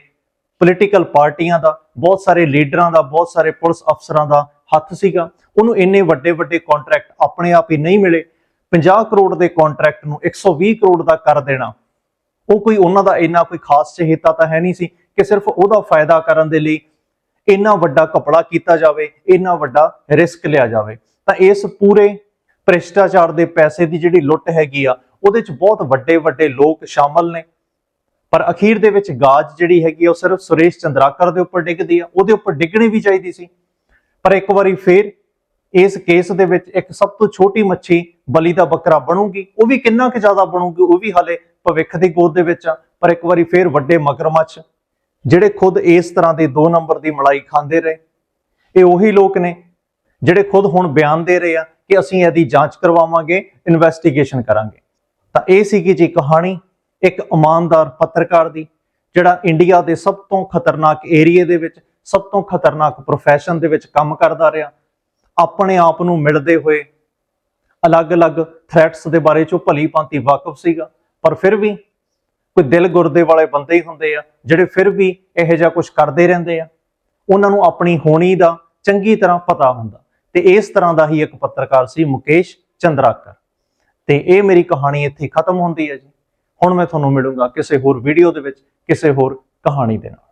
ਪੋਲੀਟੀਕਲ ਪਾਰਟੀਆਂ ਦਾ, ਬਹੁਤ ਸਾਰੇ ਲੀਡਰਾਂ ਦਾ, ਬਹੁਤ ਸਾਰੇ ਪੁਲਿਸ ਅਫਸਰਾਂ ਦਾ ਹੱਥ ਸੀਗਾ। ਉਹਨੂੰ ਇੰਨੇ ਵੱਡੇ ਵੱਡੇ ਕੰਟਰੈਕਟ ਆਪਣੇ ਆਪ ਹੀ ਨਹੀਂ ਮਿਲੇ। 50 ਕਰੋੜ ਦੇ ਕੰਟਰੈਕਟ ਨੂੰ 120 ਕਰੋੜ ਦਾ ਕਰ ਦੇਣਾ। ਉਹ ਕੋਈ ਉਹਨਾਂ ਦਾ ਇੰਨਾ ਕੋਈ ਖਾਸ ਚਹੇਤਾ ਤਾਂ ਹੈ ਨਹੀਂ ਸੀ ਕਿ ਸਿਰਫ ਉਹਦਾ ਫਾਇਦਾ ਕਰਨ ਦੇ ਲਈ ਇੰਨਾ ਵੱਡਾ ਕਪੜਾ ਕੀਤਾ ਜਾਵੇ, ਇੰਨਾ ਵੱਡਾ ਰਿਸਕ ਲਿਆ ਜਾਵੇ। ਤਾਂ ਇਸ ਪੂਰੇ ਭ੍ਰਿਸ਼ਟਾਚਾਰ ਦੇ ਪੈਸੇ ਦੀ ਜਿਹੜੀ ਲੁੱਟ ਹੈਗੀ ਆ ਉਹਦੇ ਚ ਬਹੁਤ ਵੱਡੇ ਵੱਡੇ ਲੋਕ ਸ਼ਾਮਲ ਨੇ। ਪਰ ਅਖੀਰ ਦੇ ਵਿੱਚ ਗਾਜ ਜਿਹੜੀ ਹੈਗੀ ਆ, ਉਹ ਸਿਰਫ ਸੁਰੇਸ਼ ਚੰਦਰਾਕਰ ਦੇ ਉੱਪਰ ਡਿੱਗਦੀ ਆ, ਉਹਦੇ ਉੱਪਰ ਡਿੱਗਣੀ ਵੀ ਚਾਹੀਦੀ ਸੀ। ਪਰ ਇੱਕ ਵਾਰੀ ਫੇਰ ਇਸ ਕੇਸ ਦੇ ਵਿੱਚ ਇੱਕ ਸਭ ਤੋਂ ਛੋਟੀ ਮੱਛੀ ਬਲੀ ਦਾ ਬੱਕਰਾ ਬਣੂਗੀ, ਉਹ ਵੀ ਕਿੰਨਾ ਕੁ ਜ਼ਿਆਦਾ ਬਣੂਗੀ, ਉਹ ਵੀ ਹਾਲੇ ਭਵਿੱਖ ਦੀ ਗੋਦ ਦੇ ਵਿੱਚ ਆ, ਪਰ ਇੱਕ ਵਾਰੀ ਫੇਰ ਵੱਡੇ ਮਗਰਮੱਛ, ਜਿਹੜੇ ਖੁਦ ਇਸ ਤਰ੍ਹਾਂ ਦੇ 2 ਨੰਬਰ ਦੀ ਮਲਾਈ ਖਾਂਦੇ ਰਹੇ। ਇਹ ਉਹੀ ਲੋਕ ਨੇ ਜਿਹੜੇ ਖੁਦ ਹੁਣ ਬਿਆਨ ਦੇ ਰਹੇ ਆ ਕਿ ਅਸੀਂ ਇਹਦੀ ਜਾਂਚ ਕਰਵਾਵਾਂਗੇ, ਇਨਵੈਸਟੀਗੇਸ਼ਨ ਕਰਾਂਗੇ। ਤਾਂ ਇਹ ਸੀਗੀ ਜੀ ਕਹਾਣੀ ਇੱਕ ਇਮਾਨਦਾਰ ਪੱਤਰਕਾਰ ਦੀ, ਜਿਹੜਾ ਇੰਡੀਆ ਦੇ ਸਭ ਤੋਂ ਖਤਰਨਾਕ ਏਰੀਏ ਦੇ ਵਿੱਚ, ਸਭ ਤੋਂ ਖਤਰਨਾਕ profession ਦੇ ਵਿੱਚ ਕੰਮ ਕਰਦਾ ਰਿਹਾ। ਆਪਣੇ ਆਪ ਨੂੰ ਮਿਲਦੇ ਹੋਏ ਅਲੱਗ-ਅਲੱਗ ਥ੍ਰੈਟਸ ਦੇ ਬਾਰੇ ਚੋਂ ਭਲੀ ਭਾਂਤੀ ਵਾਕਿਫ ਸੀਗਾ। ਪਰ ਫਿਰ ਵੀ ਕੋਈ ਦਿਲ ਗੁਰਦੇ ਵਾਲੇ ਬੰਦੇ ਹੀ ਹੁੰਦੇ ਆ, ਜਿਹੜੇ ਫਿਰ ਵੀ ਇਹੋ ਜਿਹਾ ਕੁਝ ਕਰਦੇ ਰਹਿੰਦੇ ਆ। ਉਹਨਾਂ ਨੂੰ ਆਪਣੀ ਹੋਣੀ ਦਾ ਚੰਗੀ ਤਰ੍ਹਾਂ ਪਤਾ ਹੁੰਦਾ। ਤੇ ਇਸ ਤਰ੍ਹਾਂ ਦਾ ਹੀ ਇੱਕ ਪੱਤਰਕਾਰ ਸੀ ਮੁਕੇਸ਼ ਚੰਦਰਾਕਰ। ਤੇ ਇਹ ਮੇਰੀ ਕਹਾਣੀ ਇੱਥੇ ਖਤਮ ਹੁੰਦੀ ਹੈ ਜੀ। ਹੁਣ ਮੈਂ ਤੁਹਾਨੂੰ ਮਿਲੂੰਗਾ ਕਿਸੇ ਹੋਰ ਵੀਡੀਓ ਦੇ ਵਿੱਚ, ਕਿਸੇ ਹੋਰ ਕਹਾਣੀ ਦੇ ਨਾਲ।